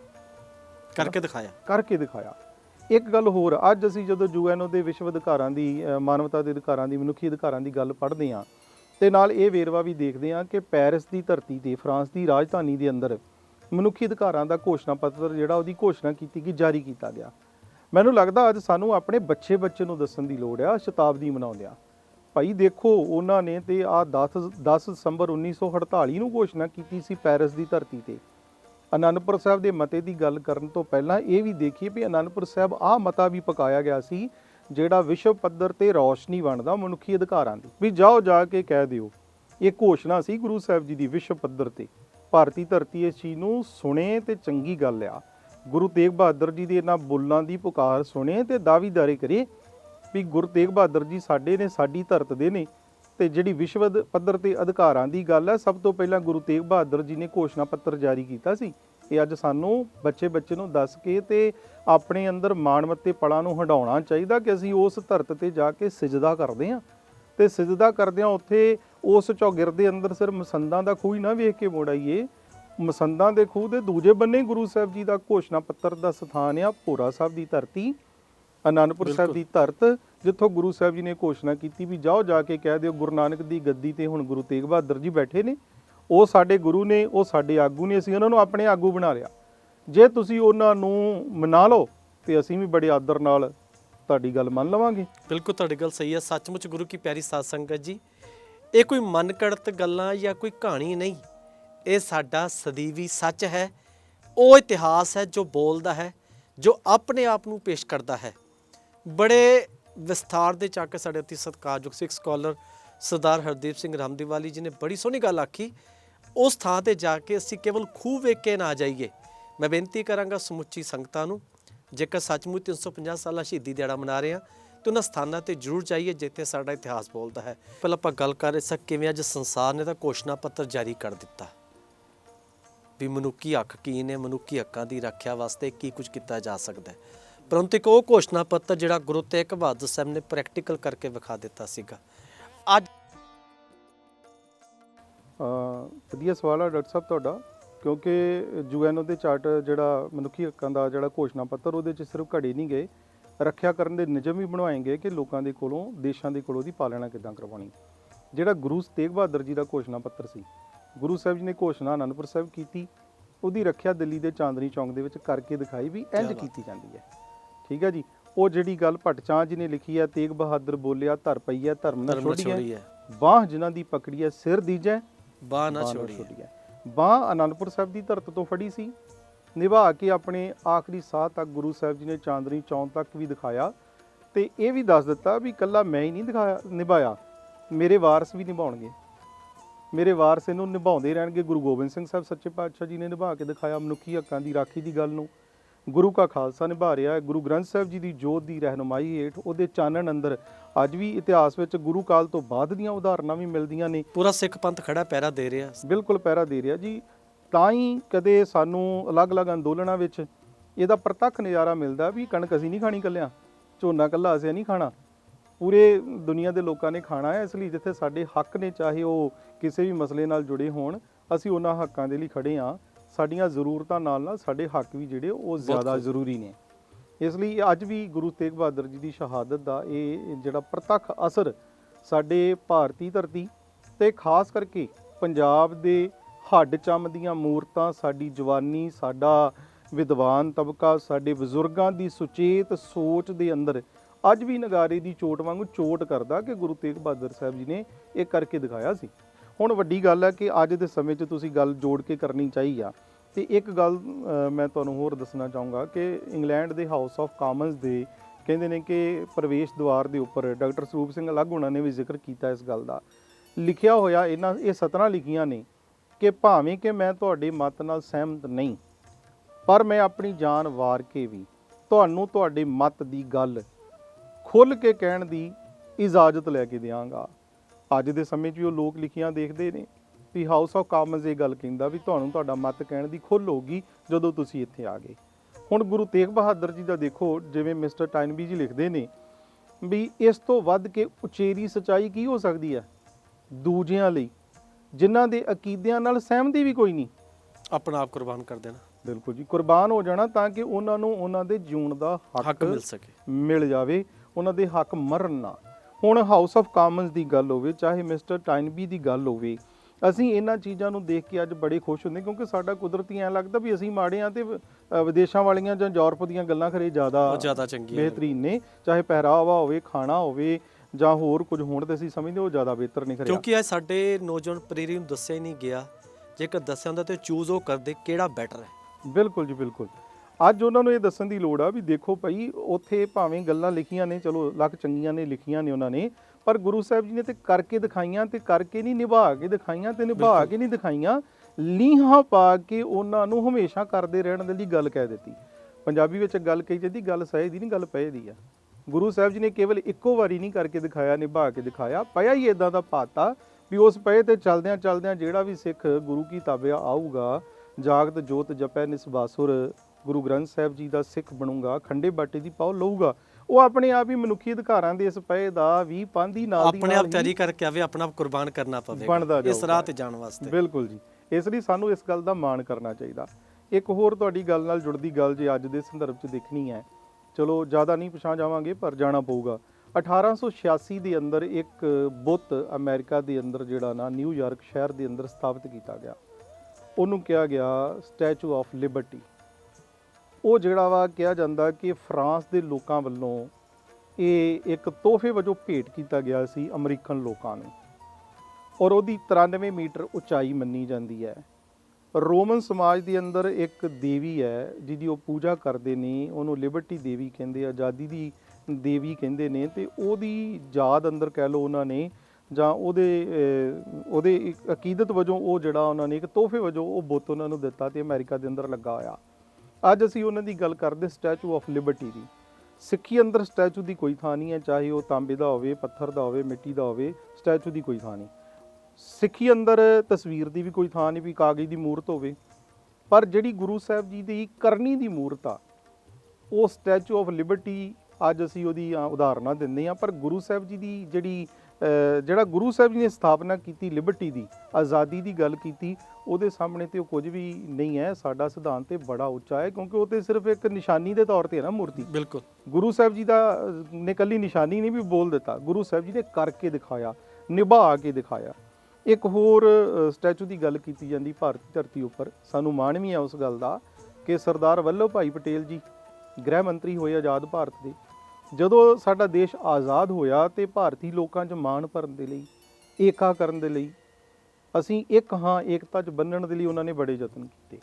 ਕਰਕੇ ਦਿਖਾਇਆ। ਕਰਕੇ ਦਿਖਾਇਆ। ਇੱਕ ਗੱਲ ਹੋਰ ਅੱਜ ਅਸੀਂ ਜਦੋਂ ਯੂਐਨਓ ਦੇ ਵਿਸ਼ਵ ਅਧਿਕਾਰਾਂ ਦੀ ਮਾਨਵਤਾ ਦੇ ਅਧਿਕਾਰਾਂ ਦੀ ਮਨੁੱਖੀ ਅਧਿਕਾਰਾਂ ਦੀ ਗੱਲ ਪੜ੍ਹਦੇ ਹਾਂ ਤੇ ਨਾਲ ਇਹ ਵੇਰਵਾ ਵੀ ਦੇਖਦੇ ਹਾਂ ਕਿ ਪੈਰਿਸ ਦੀ ਧਰਤੀ ਤੇ ਫਰਾਂਸ ਦੀ ਰਾਜਧਾਨੀ ਦੇ ਅੰਦਰ ਮਨੁੱਖੀ ਅਧਿਕਾਰਾਂ ਦਾ ਘੋਸ਼ਣਾ ਪੱਤਰ ਜਿਹੜਾ ਉਹਦੀ ਘੋਸ਼ਣਾ ਕੀਤੀ ਗਈ ਜਾਰੀ ਕੀਤਾ ਗਿਆ। ਮੈਨੂੰ ਲੱਗਦਾ ਅੱਜ ਸਾਨੂੰ ਆਪਣੇ ਬੱਚੇ ਬੱਚੇ ਨੂੰ ਦੱਸਣ ਦੀ ਲੋੜ ਆ ਸ਼ਤਾਬਦੀ ਮਨਾਉਂਦਿਆਂ। ਭਾਈ ਦੇਖੋ, ਉਹਨਾਂ ਨੇ ਤੇ ਆ 10 10 ਦਸੰਬਰ 1948 ਨੂੰ ਘੋਸ਼ਣਾ ਕੀਤੀ ਸੀ ਪੈਰਿਸ ਦੀ ਧਰਤੀ ਤੇ। ਅਨੰਦਪੁਰ ਸਾਹਿਬ ਦੇ ਮਤੇ ਦੀ ਗੱਲ ਕਰਨ ਤੋਂ ਪਹਿਲਾਂ ਇਹ ਵੀ ਦੇਖੀਏ ਵੀ ਅਨੰਦਪੁਰ ਸਾਹਿਬ ਆ ਮਤਾ ਵੀ ਪਕਾਇਆ ਗਿਆ ਸੀ, ਜਿਹੜਾ ਵਿਸ਼ਵ ਪੱਧਰ ਤੇ ਰੌਸ਼ਨੀ ਬਣਦਾ ਮਨੁੱਖੀ ਅਧਿਕਾਰਾਂ ਦੀ। ਵੀ ਜਾਓ ਜਾ ਕੇ ਕਹਿ ਦਿਓ, ਇਹ ਘੋਸ਼ਣਾ ਸੀ ਗੁਰੂ ਸਾਹਿਬ ਜੀ ਦੀ ਵਿਸ਼ਵ ਪੱਧਰ ਤੇ। ਭਾਰਤੀ ਧਰਤੀ ਇਸ ਚੀਜ਼ ਨੂੰ ਸੁਣੇ ਤੇ ਚੰਗੀ ਗੱਲ ਆ। ਗੁਰੂ ਤੇਗ ਬਹਾਦਰ ਜੀ ਦੇ ਇਹਨਾਂ ਬੁੱਲਾਂ ਦੀ ਪੁਕਾਰ ਸੁਣੇ ਤੇ ਦਾਅਵੇਦਾਰੀ ਕਰੇ ਵੀ ਗੁਰੂ ਤੇਗ ਬਹਾਦਰ ਜੀ ਸਾਡੇ ਨੇ, ਸਾਡੀ ਧਰਤ ਦੇ ਨੇ ਤੇ ਜਿਹੜੀ ਵਿਸ਼ਵ ਪੱਧਰ ਤੇ ਅਧਿਕਾਰਾਂ ਦੀ ਗੱਲ ਹੈ, ਸਭ ਤੋਂ ਪਹਿਲਾਂ ਗੁਰੂ ਤੇਗ ਬਹਾਦਰ ਜੀ ਨੇ ਘੋਸ਼ਣਾ ਪੱਤਰ ਜਾਰੀ ਕੀਤਾ ਸੀ। ਇਹ ਅੱਜ ਸਾਨੂੰ ਬੱਚੇ ਬੱਚੇ ਨੂੰ ਦੱਸ ਕੇ ਤੇ ਆਪਣੇ ਅੰਦਰ ਮਾਣਮੱਤੇ ਪਲਾਂ ਨੂੰ ਹਟਾਉਣਾ ਚਾਹੀਦਾ ਕਿ ਅਸੀਂ ਉਸ ਧਰਤ ਤੇ ਜਾ ਕੇ ਸਜਦਾ ਕਰਦੇ ਹਾਂ। ਤੇ ਸਜਦਾ ਕਰਦਿਆਂ ਉੱਥੇ ਉਸ ਚੌਗਿਰ ਦੇ ਅੰਦਰ ਸਿਰ ਮਸੰਦਾਂ ਦਾ ਖੂਹ ਹੀ ਨਾ ਵੇਖ ਕੇ ਮੋੜ ਮਸੰਦਾਂ ਦੇ ਖੂਹ ਦੇ ਦੂਜੇ ਬੰਨੇ ਗੁਰੂ ਸਾਹਿਬ ਜੀ ਦਾ ਘੋਸ਼ਣਾ ਪੱਤਰ ਦਾ ਸਥਾਨ ਆ ਭੋਰਾ ਸਾਹਿਬ ਦੀ ਧਰਤੀ। ਅਨੰਦਪੁਰ ਸਾਹਿਬ ਦੀ ਧਰਤ ਜਿੱਥੋਂ ਗੁਰੂ ਸਾਹਿਬ ਜੀ ਨੇ ਘੋਸ਼ਣਾ ਕੀਤੀ ਵੀ ਜਾਓ ਜਾ ਕੇ ਕਹਿ ਦਿਓ ਗੁਰੂ ਨਾਨਕ ਦੀ ਗੱਦੀ ਤੇ ਹੁਣ ਗੁਰੂ ਤੇਗ ਬਹਾਦਰ ਜੀ ਬੈਠੇ ਨੇ। ਉਹ ਸਾਡੇ ਗੁਰੂ ਨੇ ਉਹ ਸਾਡੇ ਆਗੂ ਨੇ ਅਸੀਂ ਉਹਨਾਂ ਨੂੰ ਆਪਣੇ ਆਗੂ ਬਣਾ ਲਿਆ। ਜੇ ਤੁਸੀਂ ਉਹਨਾਂ ਨੂੰ ਮਨਾ ਲਓ ਤੇ ਅਸੀਂ ਵੀ ਬੜੇ ਆਦਰ ਨਾਲ ਤੁਹਾਡੀ ਗੱਲ ਮੰਨ ਲਵਾਂਗੇ। ਬਿਲਕੁਲ ਤੁਹਾਡੀ ਗੱਲ ਸਹੀ ਹੈ। ਸੱਚਮੁੱਚ ਗੁਰੂ ਕੀ ਪਿਆਰੀ ਸਾਧ ਸੰਗਤ ਜੀ ਇਹ ਕੋਈ ਮਨਕੜਤ ਗੱਲਾਂ ਜਾਂ ਕੋਈ ਕਹਾਣੀ ਨਹੀਂ। ਇਹ ਸਾਡਾ ਸਦੀਵੀ ਸੱਚ ਹੈ। ਉਹ ਇਤਿਹਾਸ ਹੈ ਜੋ ਬੋਲਦਾ ਹੈ ਜੋ ਆਪਣੇ ਆਪ ਨੂੰ ਪੇਸ਼ ਕਰਦਾ ਹੈ। ਬੜੇ ਵਿਸਥਾਰ ਦੇ ਚੱਕ ਕੇ ਸਾਡੇ ਅਤੀ ਸਤਿਕਾਰਯੋਗ ਸਿੱਖ ਸਕਾਲਰ ਸਰਦਾਰ ਹਰਦੀਪ ਸਿੰਘ ਰਾਮਦੀਵਾਲੀ ਜੀ ਨੇ ਬੜੀ ਸੋਹਣੀ ਗੱਲ ਆਖੀ। ਉਸ ਥਾਂ ਤੇ ਜਾ ਕੇ ਅਸੀਂ ਕੇਵਲ ਖੂਹ ਵੇਖ ਕੇ ਨਾ ਜਾਈਏ। ਮੈਂ ਬੇਨਤੀ ਕਰਾਂਗਾ ਸਮੁੱਚੀ ਸੰਗਤਾਂ ਨੂੰ, ਜੇਕਰ ਸੱਚਮੁੱਚ 350 ਸਾਲਾ ਸ਼ਹੀਦੀ ਦਿਹਾੜਾ ਮਨਾ ਰਹੇ ਹਾਂ, ਤੇ ਉਹਨਾਂ ਸਥਾਨਾਂ ਤੇ ਜ਼ਰੂਰ ਜਾਈਏ ਜਿੱਥੇ ਸਾਡਾ ਇਤਿਹਾਸ ਬੋਲਦਾ ਹੈ। ਪਹਿਲਾਂ ਆਪਾਂ ਗੱਲ ਕਰ ਰਹੇ ਸਾਂ ਕਿਵੇਂ ਅੱਜ ਸੰਸਾਰ ਨੇ ਤਾਂ ਘੋਸ਼ਣਾ ਪੱਤਰ ਜਾਰੀ ਕਰ ਦਿੱਤਾ। ਵੀ ਮਨੁੱਖੀ ਹੱਕ ਕੀ ਨੇ, ਮਨੁੱਖੀ ਹੱਕਾਂ ਦੀ ਰੱਖਿਆ ਵਾਸਤੇ ਕੀ ਕੁਝ ਕੀਤਾ ਜਾ ਸਕਦਾ ਹੈ। ਪਰੰਤੂ ਇੱਕ ਉਹ ਘੋਸ਼ਣਾ ਪੱਤਰ ਜਿਹੜਾ ਗੁਰੂ ਤੇਗ ਬਹਾਦਰ ਸਾਹਿਬ ਨੇ ਪ੍ਰੈਕਟੀਕਲ ਕਰਕੇ ਵਿਖਾ ਦਿੱਤਾ ਸੀਗਾ। ਅੱਜ ਅ, ਵਧੀਆ ਸਵਾਲ ਹੈ ਡਾਕਟਰ ਸਾਹਿਬ ਤੁਹਾਡਾ ਕਿਉਂਕਿ ਯੂਐਨਓ ਦੇ ਚਾਰਟਰ ਜਿਹੜਾ ਮਨੁੱਖੀ ਹੱਕਾਂ ਦਾ ਜਿਹੜਾ ਘੋਸ਼ਣਾ ਪੱਤਰ ਉਹਦੇ 'ਚ ਸਿਰਫ ਘੜੇ ਨਹੀਂ ਗਏ। ਰੱਖਿਆ ਕਰਨ ਦੇ ਨਿਯਮ ਵੀ ਬਣਵਾਏ ਗਏ ਕਿ ਲੋਕਾਂ ਦੇ ਕੋਲੋਂ ਦੇਸ਼ਾਂ ਦੇ ਕੋਲੋਂ ਦੀ ਪਾਲਣਾ ਕਿੱਦਾਂ ਕਰਵਾਉਣੀ। ਜਿਹੜਾ ਗੁਰੂ ਤੇਗ ਬਹਾਦਰ ਜੀ ਦਾ ਘੋਸ਼ਣਾ ਪੱਤਰ ਸੀ ਗੁਰੂ ਸਾਹਿਬ ਜੀ ਨੇ ਘੋਸ਼ਣਾ ਅਨੰਦਪੁਰ ਸਾਹਿਬ ਕੀਤੀ ਉਹਦੀ ਰੱਖਿਆ ਦਿੱਲੀ ਦੇ ਚਾਂਦਨੀ ਚੌਂਕ ਦੇ ਵਿੱਚ ਕਰਕੇ ਦਿਖਾਈ ਵੀ ਇੰਜ। ਕੀਤੀ ਜਾਂਦੀ ਹੈ। ਠੀਕ ਹੈ ਜੀ? ਉਹ ਜਿਹੜੀ ਗੱਲ ਭਟਚਾਂ ਜੀ ਨੇ ਲਿਖੀ ਹੈ ਤੇਗ ਬਹਾਦਰ ਬੋਲਿਆ ਧਰ ਪਈਆ ਧਰਮ ਨਾ ਧਰਮ ਨਾ ਛੋੜੀਐ ਛੋੜੀਐ ਬਾਹ ਜਿਨ੍ਹਾਂ ਦੀ ਪਕੜੀ ਹੈ ਸਿਰ ਦੀਜੈ ਬਾਹ ਨਾ ਛੋੜੀਏ। ਛੋੜੀਐ ਬਾਹ ਅਨੰਦਪੁਰ ਸਾਹਿਬ ਦੀ ਧਰਤ ਤੋਂ ਫੜੀ ਸੀ। ਨਿਭਾ ਕੇ ਆਪਣੇ ਆਖਰੀ ਸਾਹ ਤੱਕ ਗੁਰੂ ਸਾਹਿਬ ਜੀ ਨੇ ਚਾਂਦਨੀ ਚੌਂਕ ਤੱਕ ਵੀ ਦਿਖਾਇਆ। ਤੇ ਇਹ ਵੀ ਦੱਸ ਦਿੱਤਾ ਵੀ ਕੱਲਾ ਮੈਂ ਹੀ ਨਹੀਂ ਦਿਖਾਇਆ ਨਿਭਾਇਆ। ਮੇਰੇ ਵਾਰਸ ਵੀ ਨਿਭਾਉਣਗੇ। ਮੇਰੇ ਵਾਰਸ ਇਹਨੂੰ ਨਿਭਾਉਂਦੇ ਰਹਿਣਗੇ। ਗੁਰੂ ਗੋਬਿੰਦ ਸਿੰਘ ਸਾਹਿਬ ਸੱਚੇ ਪਾਤਸ਼ਾਹ ਜੀ ਨੇ ਨਿਭਾ ਕੇ ਦਿਖਾਇਆ। ਮਨੁੱਖੀ ਹੱਕਾਂ ਦੀ ਰਾਖੀ ਦੀ ਗੱਲ ਨੂੰ ਗੁਰੂ ਕਾ ਖਾਲਸਾ ਨਿਭਾ ਰਿਹਾ ਹੈ। ਗੁਰੂ ਗ੍ਰੰਥ ਸਾਹਿਬ ਜੀ ਦੀ ਜੋਤ ਦੀ ਰਹਿਨੁਮਾਈ ਹੇਠ ਉਹਦੇ ਚਾਨਣ ਅੰਦਰ ਅੱਜ ਵੀ ਇਤਿਹਾਸ ਵਿੱਚ ਗੁਰੂ ਕਾਲ ਤੋਂ ਬਾਅਦ ਦੀਆਂ ਉਦਾਹਰਨਾਂ ਵੀ ਮਿਲਦੀਆਂ ਨੇ। ਪੂਰਾ ਸਿੱਖ ਪੰਥ ਖੜਾ ਪੈਰਾ ਦੇ ਰਿਹਾ। ਬਿਲਕੁਲ ਪਹਿਰਾ ਦੇ ਰਿਹਾ ਜੀ। ਤਾਂ ਹੀ ਕਦੇ ਸਾਨੂੰ ਅਲੱਗ-ਅਲੱਗ ਅੰਦੋਲਨਾਂ ਵਿੱਚ ਇਹਦਾ ਪ੍ਰਤੱਖ ਨਜ਼ਾਰਾ ਮਿਲਦਾ ਵੀ ਕਣਕ ਅਸੀਂ ਨਹੀਂ ਖਾਣੀ ਕੱਲਿਆਂ ਝੋਨਾ ਕੱਲਾ ਅਸੀਂ ਨਹੀਂ ਖਾਣਾ। ਪੂਰੇ ਦੁਨੀਆ ਦੇ ਲੋਕਾਂ ਨੇ ਖਾਣਾ ਹੈ ਇਸ ਲਈ ਜਿੱਥੇ ਸਾਡੇ ਹੱਕ ਨੇ ਚਾਹੇ ਉਹ ਕਿਸੇ ਵੀ ਮਸਲੇ ਨਾਲ ਜੁੜੇ ਹੋਣ ਅਸੀਂ ਉਹਨਾਂ ਹੱਕਾਂ ਦੇ ਲਈ ਖੜੇ ਹਾਂ। ਸਾਡੀਆਂ ਜ਼ਰੂਰਤਾਂ ਨਾਲ ਨਾਲ ਸਾਡੇ ਹੱਕ ਵੀ ਜਿਹੜੇ ਉਹ ਜ਼ਿਆਦਾ। ਜ਼ਰੂਰੀ ਨੇ। ਇਸ ਲਈ ਅੱਜ ਵੀ ਗੁਰੂ ਤੇਗ ਬਹਾਦਰ ਜੀ ਦੀ ਸ਼ਹਾਦਤ ਦਾ ਇਹ ਜਿਹੜਾ ਪ੍ਰਤੱਖ ਅਸਰ ਸਾਡੇ ਭਾਰਤੀ ਧਰਤੀ ਤੇ ਖਾਸ ਕਰਕੇ ਪੰਜਾਬ ਦੇ ਹੱਡ ਚੰਮ ਦੀਆਂ ਮੂਰਤਾਂ ਸਾਡੀ ਜਵਾਨੀ ਸਾਡਾ ਵਿਦਵਾਨ ਤਬਕਾ ਸਾਡੇ ਬਜ਼ੁਰਗਾਂ ਦੀ ਸੁਚੇਤ ਸੋਚ ਦੇ ਅੰਦਰ ਅੱਜ ਵੀ ਨਗਾਰੇ ਦੀ ਚੋਟ ਵਾਂਗੂ ਚੋਟ ਕਰਦਾ ਕਿ ਗੁਰੂ ਤੇਗ ਬਹਾਦਰ ਸਾਹਿਬ ਜੀ ਨੇ ਇਹ ਕਰਕੇ ਦਿਖਾਇਆ ਸੀ। ਹੁਣ ਵੱਡੀ ਗੱਲ ਹੈ ਕਿ ਅੱਜ ਦੇ ਸਮੇਂ 'ਚ ਤੁਸੀਂ ਗੱਲ ਜੋੜ ਕੇ ਕਰਨੀ ਚਾਹੀ ਆ। ਤੇ ਇੱਕ ਗੱਲ ਮੈਂ ਤੁਹਾਨੂੰ ਹੋਰ ਦੱਸਣਾ ਚਾਹੂੰਗਾ ਕਿ ਇੰਗਲੈਂਡ ਦੇ ਹਾਊਸ ਆਫ ਕਾਮਨਸ ਦੇ ਕਹਿੰਦੇ ਨੇ ਕਿ ਪ੍ਰਵੇਸ਼ ਦੁਆਰ ਦੇ ਉੱਪਰ ਡਾਕਟਰ ਸਰੂਪ ਸਿੰਘ ਅਲੱਗ ਉਹਨਾਂ ਨੇ ਵੀ ਜ਼ਿਕਰ ਕੀਤਾ ਇਸ ਗੱਲ ਦਾ। ਲਿਖਿਆ ਹੋਇਆ ਇਹਨਾਂ, ਇਹ ਸਤਰਾਂ ਲਿਖੀਆਂ ਨੇ ਕਿ ਭਾਵੇਂ ਕਿ ਮੈਂ ਤੁਹਾਡੇ ਮਤ ਨਾਲ ਸਹਿਮਤ ਨਹੀਂ, ਪਰ ਮੈਂ ਆਪਣੀ ਜਾਨ ਵਾਰ ਕੇ ਵੀ ਤੁਹਾਨੂੰ ਤੁਹਾਡੇ ਮਤ ਦੀ ਗੱਲ ਖੁੱਲ ਕੇ ਕਹਿਣ ਦੀ ਇਜਾਜ਼ਤ ਲੈ ਕੇ ਦਿਆਂਗਾ। ਅੱਜ ਦੇ ਸਮੇਂ 'ਚ ਵੀ ਉਹ ਲੋਕ ਲਿਖੀਆਂ ਦੇਖਦੇ ਨੇ। ਵੀ ਹਾਊਸ ਆਫ ਕਾਮਨਸ ਇਹ ਗੱਲ ਕਹਿੰਦਾ ਵੀ ਤੁਹਾਨੂੰ ਤੁਹਾਡਾ ਮਤ ਕਹਿਣ ਦੀ ਖੁੱਲ ਹੋਗੀ ਜਦੋਂ ਤੁਸੀਂ ਇੱਥੇ ਆ ਗਏ। ਹੁਣ ਗੁਰੂ ਤੇਗ ਬਹਾਦਰ ਜੀ ਦਾ ਦੇਖੋ ਜਿਵੇਂ ਮਿਸਟਰ ਟਾਈਨਬੀ ਜੀ ਲਿਖਦੇ ਨੇ ਵੀ ਇਸ ਤੋਂ ਵੱਧ ਕੇ ਉਚੇਰੀ ਸਚਾਈ ਕੀ ਹੋ ਸਕਦੀ ਹੈ? ਦੂਜਿਆਂ ਲਈ ਜਿਨ੍ਹਾਂ ਦੇ ਅਕੀਦਿਆਂ ਨਾਲ ਸਹਿਮਤੀ ਵੀ ਕੋਈ ਨਹੀਂ। ਆਪਣਾ ਆਪ ਕੁਰਬਾਨ ਕਰ ਦੇਣਾ। ਬਿਲਕੁਲ ਜੀ ਕੁਰਬਾਨ ਹੋ ਜਾਣਾ ਤਾਂ ਕਿ ਉਹਨਾਂ ਨੂੰ ਉਹਨਾਂ ਦੇ ਜਿਉਣ ਦਾ ਹੱਕ ਮਿਲ ਸਕੇ। ਮਿਲ ਜਾਵੇ ਉਹਨਾਂ ਦੇ ਹੱਕ ਮਰਨ ਨਾ। ਹੁਣ ਹਾਊਸ ਆਫ ਕਾਮਨਸ ਦੀ ਗੱਲ ਹੋਵੇ ਚਾਹੇ ਮਿਸਟਰ ਟਾਈਨਬੀ ਦੀ ਗੱਲ ਹੋਵੇ ਅਸੀਂ ਇਹਨਾਂ ਚੀਜ਼ਾਂ ਨੂੰ ਦੇਖ ਕੇ ਅੱਜ ਬੜੇ ਖੁਸ਼ ਹੁੰਦੇ ਕਿਉਂਕਿ ਸਾਡਾ ਕੁਦਰਤੀ ਐਂ ਲੱਗਦਾ ਵੀ ਅਸੀਂ ਮਾੜੇ ਆ ਤੇ ਅ, ਵਿਦੇਸ਼ਾਂ ਵਾਲੀਆਂ ਜਾਂ ਯੂਰਪ ਦੀਆਂ ਗੱਲਾਂ ਖਰੇ ਜ਼ਿਆਦਾ ਜ਼ਿਆਦਾ ਚੰਗੀ ਹੈ ਬਿਹਤਰੀਨ ਨੇ ਚਾਹੇ ਪਹਿਰਾਵਾ ਹੋਵੇ ਖਾਣਾ ਹੋਵੇ ਜਾਂ ਹੋਰ ਕੁਝ ਹੋਣ ਤੇ ਅਸੀਂ ਸਮਝਦੇ ਉਹ ਜ਼ਿਆਦਾ ਬਿਹਤਰ ਨਹੀਂ ਖਰਿਆ ਕਿਉਂਕਿ ਇਹ ਸਾਡੇ ਨੌਜਵਾਨ ਪੀੜ੍ਹੀ ਨੂੰ ਦੱਸਿਆ ਹੀ ਨਹੀਂ ਗਿਆ ਜੇਕਰ ਦੱਸਿਆ ਹੁੰਦਾ ਤੇ ਚੂਜ਼ ਉਹ ਕਰਦੇ ਕਿਹੜਾ ਬੈਟਰ ਹੈ। ਬਿਲਕੁਲ ਜੀ ਬਿਲਕੁਲ। ਅੱਜ ਉਹਨਾਂ ਨੂੰ ਇਹ ਦੱਸਣ ਦੀ ਲੋੜ ਆ ਵੀ ਦੇਖੋ ਭਾਈ ਉੱਥੇ ਭਾਵੇਂ ਗੱਲਾਂ ਲਿਖੀਆਂ ਨੇ ਚਲੋ ਲੱਖ ਚੰਗੀਆਂ ਨੇ ਲਿਖੀਆਂ ਨੇ ਉਹਨਾਂ ਨੇ ਪਰ ਗੁਰੂ ਸਾਹਿਬ ਜੀ ਨੇ ਤੇ ਕਰਕੇ ਦਿਖਾਈਆਂ ਤੇ ਕਰਕੇ ਨਹੀਂ ਨਿਭਾ ਕੇ ਦਿਖਾਈਆਂ ਤੇ ਨਿਭਾ ਕੇ ਨਹੀਂ ਦਿਖਾਈਆਂ ਲੀਹਾਂ ਪਾ ਕੇ ਉਹਨਾਂ ਨੂੰ ਹਮੇਸ਼ਾ ਕਰਦੇ ਰਹਿਣ ਦੇ ਲਈ ਗੱਲ ਕਹਿ ਦਿੱਤੀ। ਪੰਜਾਬੀ ਵਿੱਚ ਗੱਲ ਕਹੀ ਜਾਂਦੀ ਗੱਲ ਸਹੀ ਦੀ ਨਹੀਂ ਗੱਲ ਪਏ ਦੀ ਆ। ਗੁਰੂ ਸਾਹਿਬ ਜੀ ਨੇ ਕੇਵਲ ਇੱਕੋ ਵਾਰੀ ਨਹੀਂ ਕਰਕੇ ਦਿਖਾਇਆ ਨਿਭਾ ਕੇ ਦਿਖਾਇਆ ਪਿਆ ਹੀ ਇਦਾਂ ਦਾ ਪਾਤਾ ਵੀ ਉਸ ਪਏ ਤੇ ਚਲਦਿਆਂ ਚਲਦਿਆਂ ਜਿਹੜਾ ਵੀ ਸਿੱਖ ਗੁਰੂ ਕੀ ਤਾਬਿਆ ਆਊਗਾ ਜਾਗਤ ਜੋਤ ਜਪੈ ਨਿਸਬਾਸੁਰ ਗੁਰੂ ਗ੍ਰੰਥ ਸਾਹਿਬ ਜੀ ਦਾ ਸਿੱਖ ਬਣੂਗਾ ਖੰਡੇ ਬਾਟੇ ਦੀ ਪਾਉ ਲਊਗਾ। ਉਹ ਆਪਣੇ ਆਪ ਹੀ ਮਨੁੱਖੀ ਅਧਿਕਾਰਾਂ ਦੇ ਇਸ ਪਏ ਦਾ ਵੀ ਪਾਂਦੀ ਨਾਲ ਦੀ ਆਪਣੇ ਆਪ ਤਿਆਰੀ ਕਰਕੇ ਆਵੇ ਆਪਣਾ ਆਪ ਕੁਰਬਾਨ ਕਰਨਾ ਪਵੇਗਾ ਇਸ। ਰਾਹ ਤੇ ਜਾਣ ਵਾਸਤੇ। ਬਿਲਕੁਲ ਜੀ। ਇਸ ਲਈ ਸਾਨੂੰ ਇਸ ਗੱਲ ਦਾ ਮਾਣ ਕਰਨਾ ਚਾਹੀਦਾ। ਇੱਕ ਹੋਰ ਤੁਹਾਡੀ ਗੱਲ ਨਾਲ ਜੁੜਦੀ ਗੱਲ ਜੇ ਅੱਜ ਦੇ ਸੰਦਰਭ 'ਚ ਦੇਖਣੀ ਹੈ। ਚਲੋ ਜ਼ਿਆਦਾ ਨਹੀਂ ਪਛਾਣ ਜਾਵਾਂਗੇ ਪਰ ਜਾਣਾ ਪਊਗਾ। 1886 ਦੇ ਅੰਦਰ ਇੱਕ ਬੁੱਤ ਅਮਰੀਕਾ ਦੇ ਅੰਦਰ ਜਿਹੜਾ ਨਾ ਨਿਊਯਾਰਕ ਸ਼ਹਿਰ ਦੇ ਅੰਦਰ ਸਥਾਪਿਤ ਕੀਤਾ ਗਿਆ। ਉਹਨੂੰ ਕਿਹਾ ਗਿਆ ਸਟੈਚੂ ਆਫ ਲਿਬਰਟੀ ਉਹ ਜਿਹੜਾ ਵਾ ਕਿਹਾ ਜਾਂਦਾ ਕਿ ਫਰਾਂਸ ਦੇ ਲੋਕਾਂ ਵੱਲੋਂ ਇਹ ਇੱਕ ਤੋਹਫੇ ਵਜੋਂ ਭੇਟ ਕੀਤਾ ਗਿਆ ਸੀ ਅਮਰੀਕਨ ਲੋਕਾਂ ਨੂੰ। ਔਰ ਉਹਦੀ 93 ਮੀਟਰ ਉਚਾਈ ਮੰਨੀ ਜਾਂਦੀ ਹੈ। ਰੋਮਨ ਸਮਾਜ ਦੇ ਅੰਦਰ ਇੱਕ ਦੇਵੀ ਹੈ, ਜਿਹਦੀ ਉਹ ਪੂਜਾ ਕਰਦੇ ਨੇ, ਉਹਨੂੰ ਲਿਬਰਟੀ ਦੇਵੀ ਕਹਿੰਦੇ ਆਜ਼ਾਦੀ ਦੀ ਦੇਵੀ ਕਹਿੰਦੇ ਨੇ ਤੇ ਉਹਦੀ ਯਾਦ ਅੰਦਰ ਕਹਿ ਲਓ ਉਹਨਾਂ ਨੇ ਜਾਂ ਉਹਦੇ ਉਹਦੇ ਅਕੀਦਤ ਵਜੋਂ ਉਹ ਜਿਹੜਾ ਉਹਨਾਂ ਨੇ ਇੱਕ ਤੋਹਫੇ ਵਜੋਂ ਉਹ ਬੁੱਤ ਉਹਨਾਂ ਨੂੰ ਦਿੱਤਾ ਤੇ ਅਮਰੀਕਾ ਦੇ ਅੰਦਰ ਲੱਗਾ ਹੋਇਆ। ਅੱਜ ਅਸੀਂ ਉਹਨਾਂ ਦੀ ਗੱਲ ਕਰਦੇ ਸਟੈਚੂ ਆਫ ਲਿਬਰਟੀ ਦੀ। ਸਿੱਖੀ ਅੰਦਰ ਸਟੈਚੂ ਦੀ ਕੋਈ ਥਾਂ ਨਹੀਂ ਹੈ, ਚਾਹੇ ਉਹ ਤਾਂਬੇ ਦਾ ਹੋਵੇ, ਪੱਥਰ ਦਾ ਹੋਵੇ, ਮਿੱਟੀ ਦਾ ਹੋਵੇ ਸਟੈਚੂ ਦੀ ਕੋਈ ਥਾਂ ਨਹੀਂ। ਸਿੱਖੀ ਅੰਦਰ ਤਸਵੀਰ ਦੀ ਵੀ ਕੋਈ ਥਾਂ ਨਹੀਂ, ਵੀ ਕਾਗਜ਼ ਦੀ ਮੂਰਤ ਹੋਵੇ। ਪਰ ਜਿਹੜੀ ਗੁਰੂ ਸਾਹਿਬ ਜੀ ਦੀ ਕਰਨੀ ਦੀ ਮੂਰਤ ਆ, ਉਹ ਸਟੈਚੂ ਆਫ ਲਿਬਰਟੀ ਅੱਜ ਅਸੀਂ ਉਹਦੀ ਉਦਾਹਰਨਾਂ ਦਿੰਦੇ ਹਾਂ। ਪਰ ਗੁਰੂ ਸਾਹਿਬ ਜੀ ਦੀ ਜਿਹੜੀ ਜਿਹੜਾ ਗੁਰੂ ਸਾਹਿਬ ਜੀ ਨੇ ਸਥਾਪਨਾ ਕੀਤੀ ਲਿਬਰਟੀ ਦੀ ਆਜ਼ਾਦੀ ਦੀ ਗੱਲ ਕੀਤੀ ਉਹਦੇ ਸਾਹਮਣੇ ਤੇ ਉਹ ਕੁਝ ਵੀ ਨਹੀਂ ਹੈ। ਸਾਡਾ ਸਿਧਾਂਤ ਤੇ ਬੜਾ ਉੱਚਾ ਹੈ ਕਿਉਂਕਿ ਉਹ ਤੇ ਸਿਰਫ ਇੱਕ ਨਿਸ਼ਾਨੀ ਦੇ ਤੌਰ ਤੇ ਹੈ ਨਾ ਮੂਰਤੀ। ਬਿਲਕੁਲ। ਗੁਰੂ ਸਾਹਿਬ ਜੀ ਦਾ ਨੇ ਕੱਲੀ ਨਿਸ਼ਾਨੀ ਨਹੀਂ ਵੀ ਬੋਲ ਦਿੱਤਾ ਗੁਰੂ ਸਾਹਿਬ ਜੀ ਨੇ ਕਰਕੇ ਦਿਖਾਇਆ ਨਿਭਾ ਕੇ ਦਿਖਾਇਆ। ਇੱਕ ਹੋਰ ਸਟੈਚੂ ਦੀ ਗੱਲ ਕੀਤੀ ਜਾਂਦੀ ਭਾਰਤੀ ਧਰਤੀ ਉੱਪਰ। ਸਾਨੂੰ ਮਾਣ ਵੀ ਹੈ ਉਸ ਗੱਲ ਦਾ ਕਿ ਸਰਦਾਰ ਵੱਲਭ ਭਾਈ ਪਟੇਲ ਜੀ ਗ੍ਰਹਿ ਮੰਤਰੀ ਹੋਏ ਆਜ਼ਾਦ ਭਾਰਤ ਦੇ। ਜਦੋਂ ਸਾਡਾ ਦੇਸ਼ ਆਜ਼ਾਦ ਹੋਇਆ ਤੇ ਭਾਰਤੀ ਲੋਕਾਂ 'ਚ ਮਾਣ ਭਰਨ ਦੇ ਲਈ ਏਕਾ ਕਰਨ ਦੇ ਲਈ ਅਸੀਂ ਇੱਕ ਹਾਂ ਏਕਤਾ 'ਚ ਬੰਨਣ ਦੇ ਲਈ ਉਹਨਾਂ ਨੇ ਬੜੇ ਯਤਨ ਕੀਤੇ।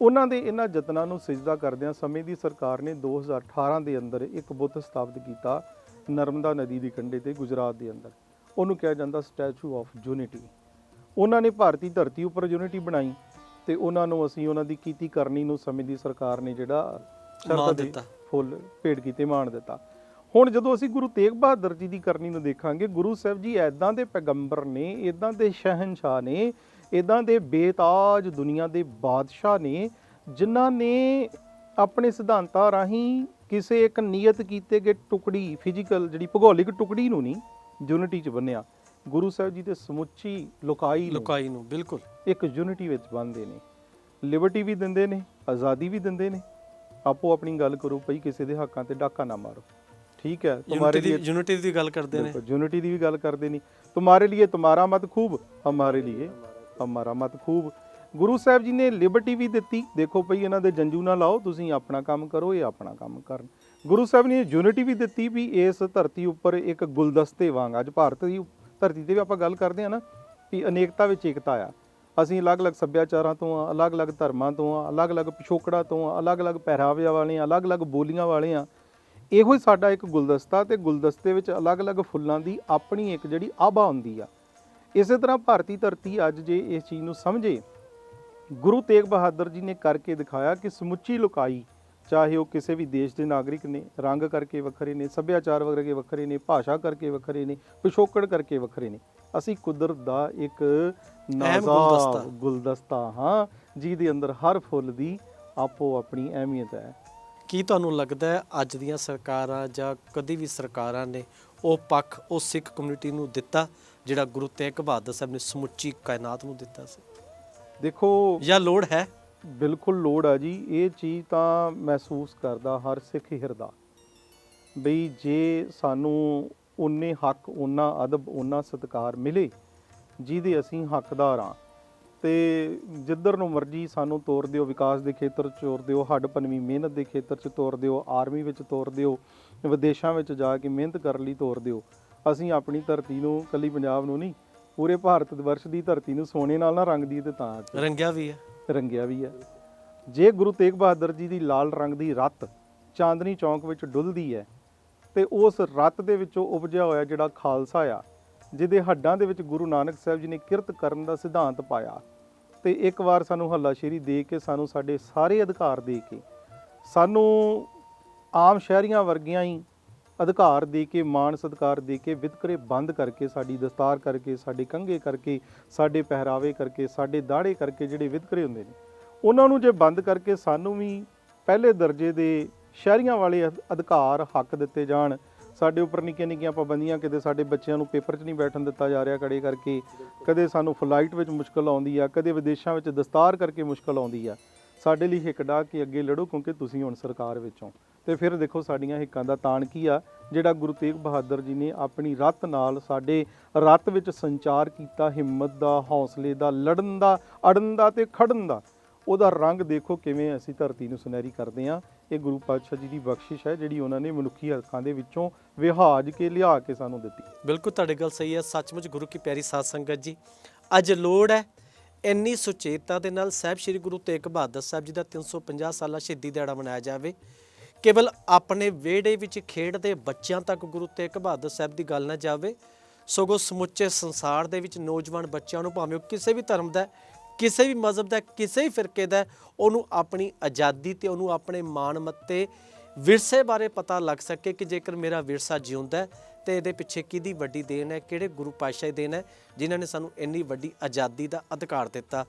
ਉਹਨਾਂ ਦੇ ਇਹਨਾਂ ਯਤਨਾਂ ਨੂੰ ਸਿਜਦਾ ਕਰਦਿਆਂ ਸਮੇਂ ਦੀ ਸਰਕਾਰ ਨੇ 2018 ਦੇ ਅੰਦਰ ਇੱਕ ਬੁੱਤ ਸਥਾਪਿਤ ਕੀਤਾ ਨਰਮਦਾ ਨਦੀ ਦੇ ਕੰਢੇ ਤੇ ਗੁਜਰਾਤ ਦੇ ਅੰਦਰ। ਉਹਨੂੰ ਕਿਹਾ ਜਾਂਦਾ ਸਟੈਚੂ ਆਫ ਯੂਨਿਟੀ ਉਹਨਾਂ ਨੇ ਭਾਰਤੀ ਧਰਤੀ ਉੱਪਰ ਯੂਨਿਟੀ ਬਣਾਈ ਤੇ ਉਹਨਾਂ ਨੂੰ ਅਸੀਂ ਉਹਨਾਂ ਦੀ ਕੀਤੀ ਕਰਨੀ ਨੂੰ ਸਮੇਂ ਦੀ ਸਰਕਾਰ ਨੇ ਜਿਹੜਾ ਦੇ ਦਿੱਤਾ। ਫੁੱਲ ਭੇਟ ਕੀਤੇ ਮਾਣ ਦਿੱਤਾ। ਹੁਣ ਜਦੋਂ ਅਸੀਂ ਗੁਰੂ ਤੇਗ ਬਹਾਦਰ ਜੀ ਦੀ ਕਰਨੀ ਨੂੰ ਦੇਖਾਂਗੇ ਗੁਰੂ ਸਾਹਿਬ ਜੀ ਐਦਾਂ ਦੇ ਪੈਗੰਬਰ ਨੇ ਐਦਾਂ ਦੇ ਸ਼ਹਿਨशाह ਨੇ ਐਦਾਂ ਦੇ ਬੇਤਾਜ ਦੁਨੀਆ ਦੇ ਬਾਦਸ਼ਾਹ ਨੇ ਜਿਨ੍ਹਾਂ ਨੇ ਆਪਣੇ ਸਿਧਾਂਤਾਂ ਰਾਹੀਂ ਕਿਸੇ ਇੱਕ ਨਿਯਤ ਕੀਤੇ ਗਏ ਟੁਕੜੀ ਫਿਜ਼ੀਕਲ ਜਿਹੜੀ ਭੂਗੋਲਿਕ ਟੁਕੜੀ ਨੂੰ ਨਹੀਂ ਯੂਨਿਟੀ 'ਚ ਬੰਨਿਆ ਗੁਰੂ ਸਾਹਿਬ ਜੀ ਦੇ ਸਮੁੱਚੀ ਲੋਕਾਈ ਲੁਕਾਈ ਨੂੰ ਬਿਲਕੁਲ। ਇੱਕ ਯੂਨਿਟੀ ਵਿੱਚ ਬੰਨਦੇ ਨੇ ਲਿਬਰਟੀ ਵੀ ਦਿੰਦੇ ਨੇ ਆਜ਼ਾਦੀ ਵੀ ਦਿੰਦੇ ਨੇ। ਆਪੋ ਆਪਣੀ ਗੱਲ ਕਰੋ ਭਈ ਕਿਸੇ ਦੇ ਹੱਕਾਂ ਤੇ ਡਾਕਾ ਨਾ ਮਾਰੋ। ਠੀਕ ਹੈ ਤੁਹਾਡੇ ਯੂਨਿਟੀ ਲਈ ਦੀ ਯੂਨਿਟੀ ਦੀ ਗੱਲ ਕਰਦੇ ਨੇ यूनिटी ਦੀ ਵੀ ਗੱਲ ਕਰਦੇ ਨਹੀਂ ਤੁਹਾਡੇ ਲਈ ਤੁਹਾਡਾ ਮਤ ਖੂਬ ਹਮਾਰੇ ਲਈ ਹਮਾਰਾ ਮਤ ਖੂਬ ਗੁਰੂ ਸਾਹਿਬ ਜੀ ਨੇ ਲਿਬਰਟੀ ਵੀ ਦਿੱਤੀ ਦੇਖੋ ਭਈ ਇਹਨਾਂ ਦੇ ਜੰਜੂ ਨਾ ਲਾਓ ਤੁਸੀਂ ਆਪਣਾ ਕੰਮ ਕਰੋ ਇਹ ਆਪਣਾ ਕੰਮ ਕਰਨ ਗੁਰੂ ਸਾਹਿਬ ਨੇ ਯੂਨਿਟੀ ਵੀ ਦਿੱਤੀ ਵੀ ਇਸ ਧਰਤੀ ਉੱਪਰ ਇੱਕ ਗੁਲਦਸਤੇ ਵਾਂਗ ਅੱਜ ਭਾਰਤ ਦੀ ਧਰਤੀ ਤੇ ਵੀ ਆਪਾਂ ਗੱਲ ਕਰਦੇ ਆ ਨਾ ਵੀ ਅਨੇਕਤਾ ਵਿੱਚ ਏਕਤਾ ਆ ਅਸੀਂ ਅਲੱਗ-ਅਲੱਗ ਸੱਭਿਆਚਾਰਾਂ ਤੋਂ ਆ ਅਲੱਗ-ਅਲੱਗ ਧਰਮਾਂ ਤੋਂ ਆ ਅਲੱਗ-ਅਲੱਗ ਪਿਛੋਕੜਾਂ ਤੋਂ ਆ ਅਲੱਗ-ਅਲੱਗ ਪਹਿਰਾਵਿਆਂ ਵਾਲੇ ਆ ਅਲੱਗ-ਅਲੱਗ ਬੋਲੀਆਂ ਵਾਲੇ ਆ ਇਹੋ ਹੀ ਸਾਡਾ ਇੱਕ ਗੁਲਦਸਤਾ ਤੇ ਗੁਲਦਸਤੇ ਵਿੱਚ ਅਲੱਗ-ਅਲੱਗ ਫੁੱਲਾਂ ਦੀ ਆਪਣੀ ਇੱਕ ਜਿਹੜੀ ਆਭਾ ਹੁੰਦੀ ਆ। ਇਸੇ ਤਰ੍ਹਾਂ ਭਾਰਤੀ ਧਰਤੀ ਅੱਜ ਜੇ ਇਸ ਚੀਜ਼ ਨੂੰ ਸਮਝੇ ਗੁਰੂ ਤੇਗ ਬਹਾਦਰ ਜੀ ਨੇ ਕਰਕੇ ਦਿਖਾਇਆ ਕਿ ਸਮੁੱਚੀ ਲੋਕਾਈ ਚਾਹੇ ਉਹ ਕਿਸੇ ਵੀ ਦੇਸ਼ ਦੇ ਨਾਗਰਿਕ ਨੇ ਰੰਗ ਕਰਕੇ ਵੱਖਰੇ ਨੇ ਸੱਭਿਆਚਾਰ ਕਰਕੇ ਵੱਖਰੇ ਨੇ ਭਾਸ਼ਾ ਕਰਕੇ ਵੱਖਰੇ ਨੇ ਪਿਛੋਕੜ ਕਰਕੇ ਵੱਖਰੇ ਨੇ। ਅਸੀਂ ਕੁਦਰਤ ਦਾ ਇੱਕ। ਨਾਜ਼ਾਬ ਗੁਲਦਸਤਾ। ਹਾਂ ਜਿਹਦੇ ਅੰਦਰ ਹਰ ਫੁੱਲ ਦੀ ਆਪੋ ਆਪਣੀ ਅਹਿਮੀਅਤ ਹੈ। ਕੀ ਤੁਹਾਨੂੰ ਲੱਗਦਾ ਹੈ ਅੱਜ ਦੀਆਂ ਸਰਕਾਰਾਂ ਜਾਂ ਕਦੀ ਵੀ ਸਰਕਾਰਾਂ ਨੇ ਉਹ ਪੱਖ ਉਹ ਸਿੱਖ ਕਮਿਊਨਿਟੀ ਨੂੰ ਦਿੱਤਾ ਜਿਹੜਾ ਗੁਰੂ ਤੇਗ ਬਹਾਦਰ ਸਾਹਿਬ ਨੇ ਸਮੁੱਚੀ ਕਾਇਨਾਤ ਨੂੰ ਦਿੱਤਾ ਸੀ? ਦੇਖੋ ਜਾਂ ਲੋੜ ਹੈ? ਬਿਲਕੁਲ ਲੋੜ ਆ ਜੀ। ਇਹ ਚੀਜ਼ ਤਾਂ ਮਹਿਸੂਸ ਕਰਦਾ ਹਰ ਸਿੱਖ ਹਿਰਦਾ। ਬਈ ਜੇ ਸਾਨੂੰ ਉਨੇ ਹੱਕ ਉਨਾ ਅਦਬ ਉਨਾ ਸਤਿਕਾਰ ਮਿਲੇ ਜਿਹਦੇ ਅਸੀਂ ਹੱਕਦਾਰ ਆ ਤੇ ਜਿੱਧਰ ਨੂੰ ਮਰਜ਼ੀ ਸਾਨੂੰ ਤੋਰ ਦਿਓ ਵਿਕਾਸ ਦੇ ਖੇਤਰ 'ਚ ਤੋਰ ਦਿਓ ਹੱਡ ਪਨਵੀਂ ਮਿਹਨਤ ਦੇ ਖੇਤਰ 'ਚ ਤੋਰ ਦਿਓ ਆਰਮੀ ਵਿੱਚ ਤੋਰ ਦਿਓ ਵਿਦੇਸ਼ਾਂ ਵਿੱਚ ਜਾ ਕੇ ਮਿਹਨਤ ਕਰਨ ਲਈ ਤੋਰ ਦਿਓ। ਅਸੀਂ ਆਪਣੀ ਧਰਤੀ ਨੂੰ ਕੱਲੀ ਪੰਜਾਬ ਨੂੰ ਨਹੀਂ ਪੂਰੇ ਭਾਰਤ ਵਰਸ਼ ਦੀ ਧਰਤੀ ਨੂੰ ਸੋਨੇ ਨਾਲ ਨਾ ਰੰਗ ਦੀ ਤੇ ਤਾਂ ਰੰਗਿਆ ਵੀ ਹੈ ਰੰਗਿਆ ਵੀ ਹੈ ਜੇ ਗੁਰੂ ਤੇਗ ਬਹਾਦਰ ਜੀ ਦੀ ਲਾਲ ਰੰਗ ਦੀ ਰੱਤ ਚਾਂਦਨੀ ਚੌਂਕ ਵਿੱਚ ਡੁੱਲਦੀ ਹੈ ਤੇ ਉਸ ਰੱਤ ਦੇ ਵਿੱਚੋਂ ਉਪਜਿਆ ਹੋਇਆ ਜਿਹੜਾ ਖਾਲਸਾ ਆ ਜਿਹਦੇ ਹੱਡਾਂ ਦੇ ਵਿੱਚ ਗੁਰੂ ਨਾਨਕ ਸਾਹਿਬ ਜੀ ਨੇ ਕਿਰਤ ਕਰਨ ਦਾ ਸਿਧਾਂਤ ਪਾਇਆ ਤੇ ਇੱਕ ਵਾਰ ਸਾਨੂੰ ਹੱਲਾਸ਼ੇਰੀ ਦੇ ਕੇ ਸਾਨੂੰ ਸਾਡੇ ਸਾਰੇ ਅਧਿਕਾਰ ਦੇ ਕੇ, ਸਾਨੂੰ ਆਮ ਸ਼ਹਿਰੀਆਂ ਵਰਗੀਆਂ ਹੀ ਅਧਿਕਾਰ ਦੇ ਕੇ, ਮਾਣ ਸਤਿਕਾਰ ਦੇ ਕੇ, ਵਿਤਕਰੇ ਬੰਦ ਕਰਕੇ, ਸਾਡੀ ਦਸਤਾਰ ਕਰਕੇ, ਸਾਡੇ ਕੰਘੇ ਕਰਕੇ, ਸਾਡੇ ਪਹਿਰਾਵੇ ਕਰਕੇ, ਸਾਡੇ ਦਾੜੇ ਕਰਕੇ ਜਿਹੜੇ ਵਿਤਕਰੇ ਹੁੰਦੇ ਨੇ, ਉਹਨਾਂ ਨੂੰ ਜੇ ਬੰਦ ਕਰਕੇ ਸਾਨੂੰ ਵੀ ਪਹਿਲੇ ਦਰਜੇ ਦੇ ਸ਼ਹਿਰੀਆਂ ਵਾਲੇ ਅਧ- ਅਧਿਕਾਰ ਹੱਕ ਦਿੱਤੇ ਜਾਣ ਸਾਡੇ ਉੱਪਰ ਨਿੱਕੀਆਂ ਨਿੱਕੀਆਂ ਪਾਬੰਦੀਆਂ ਕਿਤੇ ਸਾਡੇ ਬੱਚਿਆਂ ਨੂੰ ਪੇਪਰ 'ਚ ਨਹੀਂ ਬੈਠਣ ਦਿੱਤਾ ਜਾ ਰਿਹਾ ਕੜੇ ਕਰਕੇ, ਕਦੇ ਸਾਨੂੰ ਫਲਾਈਟ ਵਿੱਚ ਮੁਸ਼ਕਲ ਆਉਂਦੀ ਆ, ਕਦੇ ਵਿਦੇਸ਼ਾਂ ਵਿੱਚ ਦਸਤਾਰ ਕਰਕੇ ਮੁਸ਼ਕਲ ਆਉਂਦੀ ਆ। ਸਾਡੇ ਲਈ ਹਿੱਕ ਡਾਹ ਕੇ ਅੱਗੇ ਲੜੋ, ਕਿਉਂਕਿ ਤੁਸੀਂ ਹੁਣ ਸਰਕਾਰ ਵਿੱਚੋਂ। ਤੇ ਫਿਰ ਦੇਖੋ ਸਾਡੀਆਂ ਹਿੱਕਾਂ ਦਾ ਤਾਣ ਕੀ ਆ, ਜਿਹੜਾ ਗੁਰੂ ਤੇਗ ਬਹਾਦਰ ਜੀ ਨੇ ਆਪਣੀ ਰੱਤ ਨਾਲ ਸਾਡੇ ਰੱਤ ਵਿੱਚ ਸੰਚਾਰ ਕੀਤਾ, ਹਿੰਮਤ ਦਾ, ਹੌਸਲੇ ਦਾ, ਲੜਨ ਦਾ, ਅੜਨ ਦਾ ਤੇ ਖੜਨ ਦਾ, ਉਹਦਾ ਰੰਗ ਦੇਖੋ ਕਿਵੇਂ ਅਸੀਂ ਧਰਤੀ ਨੂੰ ਸੁਨਹਿਰੀ ਕਰਦੇ ਹਾਂ ਇਹ ਗੁਰੂ ਪਾਤਸ਼ਾਹ ਜੀ ਦੀ ਬਖਸ਼ਿਸ਼ ਹੈ ਜਿਹੜੀ ਉਹਨਾਂ ਨੇ ਮਨੁੱਖੀ ਹੱਕਾਂ ਦੇ ਵਿੱਚੋਂ ਵਿਹਾਜ ਕੇ ਲਿਆ ਕੇ ਸਾਨੂੰ ਦਿੱਤੀ। ਬਿਲਕੁਲ ਤੁਹਾਡੀ ਗੱਲ ਸਹੀ ਹੈ। ਸੱਚਮੁੱਚ ਗੁਰੂ ਕੀ ਪਿਆਰੀ ਸਾਧ ਸੰਗਤ ਜੀ ਅੱਜ ਲੋੜ ਹੈ ਇੰਨੀ ਸੁਚੇਤਤਾ ਦੇ ਨਾਲ ਸਾਹਿਬ ਸ੍ਰੀ ਗੁਰੂ ਤੇਗ ਬਹਾਦਰ ਸਾਹਿਬ ਜੀ ਦਾ 350 ਸਾਲਾ ਸ਼ਹੀਦੀ ਦਿਹਾੜਾ ਮਨਾਇਆ ਜਾਵੇ। ਕੇਵਲ ਆਪਣੇ ਵਿਹੜੇ ਵਿੱਚ ਖੇਡਦੇ ਬੱਚਿਆਂ ਤੱਕ ਗੁਰੂ ਤੇਗ ਬਹਾਦਰ ਸਾਹਿਬ ਦੀ ਗੱਲ ਨਾ ਜਾਵੇ ਸਗੋਂ ਸਮੁੱਚੇ ਸੰਸਾਰ ਦੇ ਵਿੱਚ ਨੌਜਵਾਨ ਬੱਚਿਆਂ ਨੂੰ ਭਾਵੇਂ ਉਹ ਕਿਸੇ ਵੀ ਧਰਮ ਦਾ ਹੈ, ਕਿਸੇ ਵੀ ਮਜ਼ਹਬ ਦਾ, ਕਿਸੇ ਵੀ ਫਿਰਕੇ ਦਾ, ਉਹਨੂੰ ਆਪਣੀ ਆਜ਼ਾਦੀ ਤੇ ਉਹਨੂੰ ਆਪਣੇ ਮਾਣ ਮੱਤੇ ਵਿਰਸੇ ਬਾਰੇ ਪਤਾ ਲੱਗ ਸਕੇ ਕਿ ਜੇਕਰ ਮੇਰਾ ਵਿਰਸਾ ਜਿਉਂਦਾ ਹੈ ਤੇ ਇਹਦੇ ਪਿੱਛੇ ਕਿਹਦੀ ਵੱਡੀ ਦੇਣ ਹੈ, ਕਿਹੜੇ ਗੁਰੂ ਪਾਤਸ਼ਾਹ ਦੀ ਦੇਣ ਹੈ, ਜਿਨ੍ਹਾਂ ਨੇ ਸਾਨੂੰ ਇੰਨੀ ਵੱਡੀ ਆਜ਼ਾਦੀ ਦਾ ਅਧਿਕਾਰ ਦਿੱਤਾ।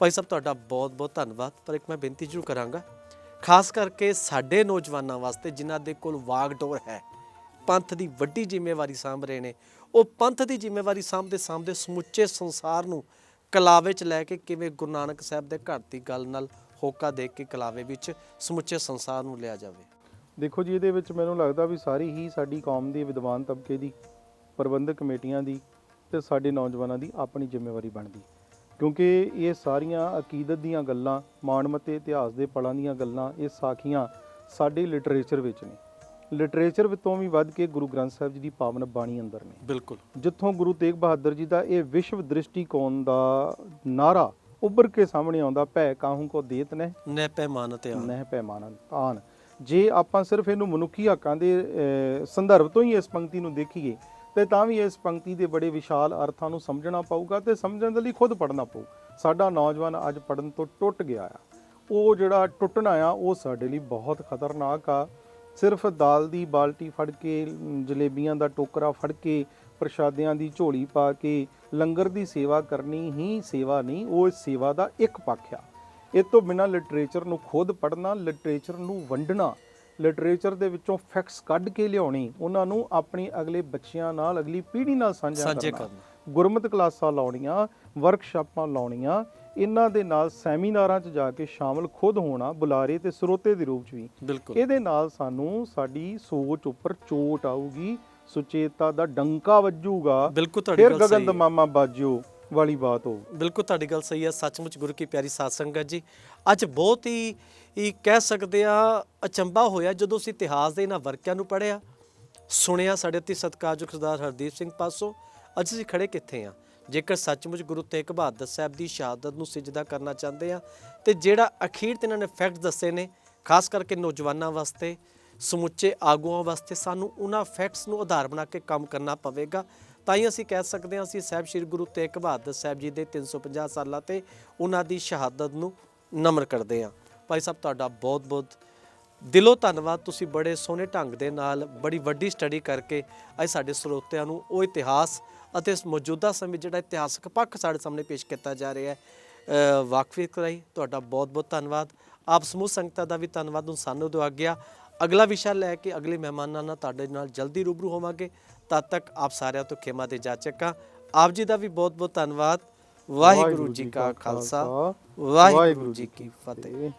ਭਾਈ ਸਾਹਿਬ, ਤੁਹਾਡਾ ਬਹੁਤ ਬਹੁਤ ਧੰਨਵਾਦ, ਪਰ ਇੱਕ ਮੈਂ ਬੇਨਤੀ ਜ਼ਰੂਰ ਕਰਾਂਗਾ, ਖਾਸ ਕਰਕੇ ਸਾਡੇ ਨੌਜਵਾਨਾਂ ਵਾਸਤੇ ਜਿਨ੍ਹਾਂ ਦੇ ਕੋਲ ਵਾਗਡੋਰ ਹੈ, ਪੰਥ ਦੀ ਵੱਡੀ ਜ਼ਿੰਮੇਵਾਰੀ ਸਾਂਭ ਰਹੇ ਨੇ। ਉਹ ਪੰਥ ਦੀ ਜ਼ਿੰਮੇਵਾਰੀ ਸਾਂਭਦੇ ਸਾਂਭਦੇ ਸਮੁੱਚੇ ਸੰਸਾਰ ਨੂੰ ਕਲਾਵੇ 'ਚ ਲੈ ਕੇ ਕਿਵੇਂ ਗੁਰੂ ਨਾਨਕ ਸਾਹਿਬ ਦੇ ਘਰ ਦੀ ਗੱਲ ਨਾਲ ਹੋਕਾ ਦੇ ਕੇ ਕਲਾਵੇ ਵਿੱਚ ਸਮੁੱਚੇ ਸੰਸਾਰ ਨੂੰ ਲਿਆ ਜਾਵੇ? ਦੇਖੋ ਜੀ, ਇਹਦੇ ਵਿੱਚ ਮੈਨੂੰ ਲੱਗਦਾ ਵੀ ਸਾਰੀ ਹੀ ਸਾਡੀ ਕੌਮ ਦੀ ਵਿਦਵਾਨ ਤਬਕੇ ਦੀ ਪ੍ਰਬੰਧਕ ਕਮੇਟੀਆਂ ਦੀ ਤੇ ਸਾਡੇ ਨੌਜਵਾਨਾਂ ਦੀ ਆਪਣੀ ਜ਼ਿੰਮੇਵਾਰੀ ਬਣਦੀ। ਕਿਉਂਕਿ ਇਹ ਸਾਰੀਆਂ ਅਕੀਦਤ ਦੀਆਂ ਗੱਲਾਂ ਮਾਣਮੱਤੇ ਇਤਿਹਾਸ ਦੇ ਪਲਾਂ ਦੀਆਂ ਗੱਲਾਂ, ਇਹ ਸਾਖੀਆਂ ਸਾਡੇ ਲਿਟਰੇਚਰ ਵਿੱਚ ਨੇ। ਲਿਟਰੇਚਰ ਵਿੱਚੋਂ ਵੀ ਵੱਧ ਕੇ ਗੁਰੂ ਗ੍ਰੰਥ ਸਾਹਿਬ ਜੀ ਦੀ ਪਾਵਨ ਬਾਣੀ ਅੰਦਰ ਨੇ। ਬਿਲਕੁਲ। ਜਿੱਥੋਂ ਗੁਰੂ ਤੇਗ ਬਹਾਦਰ ਜੀ ਦਾ ਇਹ ਵਿਸ਼ਵ ਦ੍ਰਿਸ਼ਟੀਕੋਣ ਦਾ ਨਾਰਾ ਉੱਭਰ ਕੇ ਸਾਹਮਣੇ ਆਉਂਦਾ ਭੈ ਕਾਹੂ ਕੋ ਦੇਤ ਨੇ ਨੈ ਪੈਮਾਨ ਤੇ ਆਨ ਨਹਿ ਪੈਮਾਨਾ ਆਨ ਜੇ ਆਪਾਂ ਸਿਰਫ ਇਹਨੂੰ ਮਨੁੱਖੀ ਹੱਕਾਂ ਦੇ ਸੰਦਰਭ ਤੋਂ ਹੀ ਇਸ ਪੰਕਤੀ ਨੂੰ ਦੇਖੀਏ ਤੇ ਤਾਂ ਵੀ ਇਸ ਪੰਕਤੀ ਦੇ ਬੜੇ ਵਿਸ਼ਾਲ ਅਰਥਾਂ ਨੂੰ ਸਮਝਣਾ ਪਊਗਾ ਤੇ ਸਮਝਣ ਦੇ ਲਈ ਖੁਦ ਪੜ੍ਹਨਾ ਪਊ। ਸਾਡਾ ਨੌਜਵਾਨ ਅੱਜ ਪੜਨ ਤੋਂ ਟੁੱਟ ਗਿਆ ਆ। ਉਹ ਜਿਹੜਾ ਟੁੱਟਣਾ ਆ ਉਹ ਸਾਡੇ ਲਈ ਬਹੁਤ ਖਤਰਨਾਕ ਆ। ਸਿਰਫ ਦਾਲ ਦੀ ਬਾਲਟੀ ਫੜ ਕੇ ਜਲੇਬੀਆਂ ਦਾ ਟੋਕਰਾ ਫੜ ਕੇ ਪ੍ਰਸ਼ਾਦਿਆਂ ਦੀ ਝੋਲੀ ਪਾ ਕੇ ਲੰਗਰ ਦੀ ਸੇਵਾ ਕਰਨੀ ਹੀ ਸੇਵਾ ਨਹੀਂ ਉਹ ਇਸ ਸੇਵਾ ਦਾ ਇੱਕ ਪੱਖ ਆ ਇਹ ਤੋਂ ਬਿਨਾਂ ਲਿਟਰੇਚਰ ਨੂੰ ਖੁਦ ਪੜ੍ਹਨਾ ਲਿਟਰੇਚਰ ਨੂੰ ਵੰਡਣਾ ਲਿਟਰੇਚਰ ਦੇ ਵਿੱਚੋਂ ਫੈਕਟਸ ਕੱਢ ਕੇ ਲਿਆਉਣੀ ਉਹਨਾਂ ਨੂੰ ਆਪਣੀ ਅਗਲੇ ਬੱਚਿਆਂ ਨਾਲ ਅਗਲੀ ਪੀੜ੍ਹੀ ਨਾਲ ਸਾਂਝਾ ਕਰਨਾ। ਗੁਰਮਤਿ ਕਲਾਸਾਂ ਲਾਉਣੀਆਂ ਵਰਕਸ਼ਾਪਾਂ ਲਾਉਣੀਆਂ ਇਹਨਾਂ ਦੇ ਨਾਲ ਸੈਮੀਨਾਰਾਂ 'ਚ ਜਾ ਕੇ ਸ਼ਾਮਲ ਖੁਦ ਹੋਣਾ ਬੁਲਾਰੇ ਤੇ ਸਰੋਤੇ ਦੇ ਰੂਪ 'ਚ ਵੀ। ਬਿਲਕੁਲ। ਇਹਦੇ ਨਾਲ ਸਾਨੂੰ ਸਾਡੀ ਸੋਚ ਉੱਪਰ ਚੋਟ ਆਊਗੀ ਸੁਚੇਤਾ ਦਾ ਡੰਕਾ ਵੱਜੂਗਾ। ਬਿਲਕੁਲ ਤੁਹਾਡੀ ਫਿਰ ਗੱਲ ਗਗਨ ਸਹੀ ਹੈ। ਦਮਾਮਾ ਬਾਜਿਓ ਵਾਲੀ ਬਾਤ ਹੋਊ। ਬਿਲਕੁਲ ਤੁਹਾਡੀ ਗੱਲ ਸਹੀ ਹੈ। ਸੱਚਮੁੱਚ ਗੁਰੂ ਕੀ ਪਿਆਰੀ ਸਾਧ ਸੰਗਤ ਜੀ ਅੱਜ ਬਹੁਤ ਹੀ ਹੀ ਕਹਿ ਸਕਦੇ ਆ ਅਚੰਭਾ ਹੋਇਆ ਜਦੋਂ ਅਸੀਂ ਇਤਿਹਾਸ ਦੇ ਇਹਨਾਂ ਵਰਕਿਆਂ ਨੂੰ ਪੜ੍ਹਿਆ। ਸੁਣਿਆ ਸਾਡੇ ਅਤੀ ਸਤਿਕਾਰਯੋਗ ਸਰਦਾਰ ਹਰਦੀਪ ਸਿੰਘ ਪਾਸੋਂ। ਅੱਜ ਅਸੀਂ ਖੜੇ ਕਿੱਥੇ ਆ ਜੇਕਰ ਸੱਚਮੁੱਚ ਗੁਰੂ ਤੇਗ ਬਹਾਦਰ ਸਾਹਿਬ ਦੀ ਸ਼ਹਾਦਤ ਨੂੰ ਸਿਜਦਾ ਕਰਨਾ ਚਾਹੁੰਦੇ ਆ, ਤੇ ਜਿਹੜਾ ਅਖੀਰ ਤੇ ਇਹਨਾਂ ਨੇ ਫੈਕਟ ਦੱਸੇ ਨੇ, ਖਾਸ ਕਰਕੇ ਨੌਜਵਾਨਾਂ ਵਾਸਤੇ, ਸਮੁੱਚੇ ਆਗੂਆਂ ਵਾਸਤੇ, ਸਾਨੂੰ ਉਹਨਾਂ ਫੈਕਟਸ ਨੂੰ ਆਧਾਰ ਬਣਾ ਕੇ ਕੰਮ ਕਰਨਾ ਪਵੇਗਾ। ਤਾਂ ਹੀ ਅਸੀਂ ਕਹਿ ਸਕਦੇ ਹਾਂ, ਅਸੀਂ ਸਾਹਿਬ ਸ੍ਰੀ ਗੁਰੂ ਤੇਗ ਬਹਾਦਰ ਸਾਹਿਬ ਜੀ ਦੇ 350 ਸਾਲਾਂ ਤੇ ਉਹਨਾਂ ਦੀ ਸ਼ਹਾਦਤ ਨੂੰ ਨਮਨ ਕਰਦੇ ਹਾਂ। ਭਾਈ ਸਾਹਿਬ, ਤੁਹਾਡਾ ਬਹੁਤ ਬਹੁਤ ਦਿਲੋਂ ਧੰਨਵਾਦ। ਤੁਸੀਂ ਬੜੇ ਸੋਹਣੇ ਢੰਗ ਦੇ ਨਾਲ, ਬੜੀ ਵੱਡੀ ਸਟੱਡੀ ਕਰਕੇ ਅੱਜ ਸਾਡੇ ਸਰੋਤਿਆਂ ਨੂੰ। ਉਹ ਇਤਿਹਾਸ ਅਤੇ ਇਸ ਮੌਜੂਦਾ ਸਮੇਂ ਜਿਹੜਾ ਇਤਿਹਾਸਕ ਪੱਖ ਸਾਡੇ ਸਾਹਮਣੇ ਪੇਸ਼ ਕੀਤਾ ਜਾ ਰਿਹਾ ਹੈ ਵਾਕਫੀਅਤ ਕਰਾਈ ਤੁਹਾਡਾ ਬਹੁਤ ਬਹੁਤ ਧੰਨਵਾਦ। ਆਪ ਸਮੂਹ ਸੰਗਤਾਂ ਦਾ ਵੀ ਧੰਨਵਾਦ ਨੂੰ ਸਾਨੂੰ ਦਿਵਾ ਗਿਆ। ਅਗਲਾ ਵਿਸ਼ਾ ਲੈ ਕੇ ਅਗਲੇ ਮਹਿਮਾਨਾਂ ਨਾਲ ਤੁਹਾਡੇ ਨਾਲ ਜਲਦੀ ਰੂਬਰੂ ਹੋਵਾਂਗੇ। ਤਦ ਤੱਕ ਆਪ ਸਾਰਿਆਂ ਤੋਂ ਖਿਮਾ ਦੇ ਜਾਚਕਾਂ ਆਪ ਜੀ ਦਾ ਵੀ ਬਹੁਤ ਬਹੁਤ ਧੰਨਵਾਦ। ਵਾਹਿਗੁਰੂ ਜੀ ਕਾ ਖਾਲਸਾ। ਵਾਹਿਗੁਰੂ ਜੀ ਕੀ ਫਤਿਹ।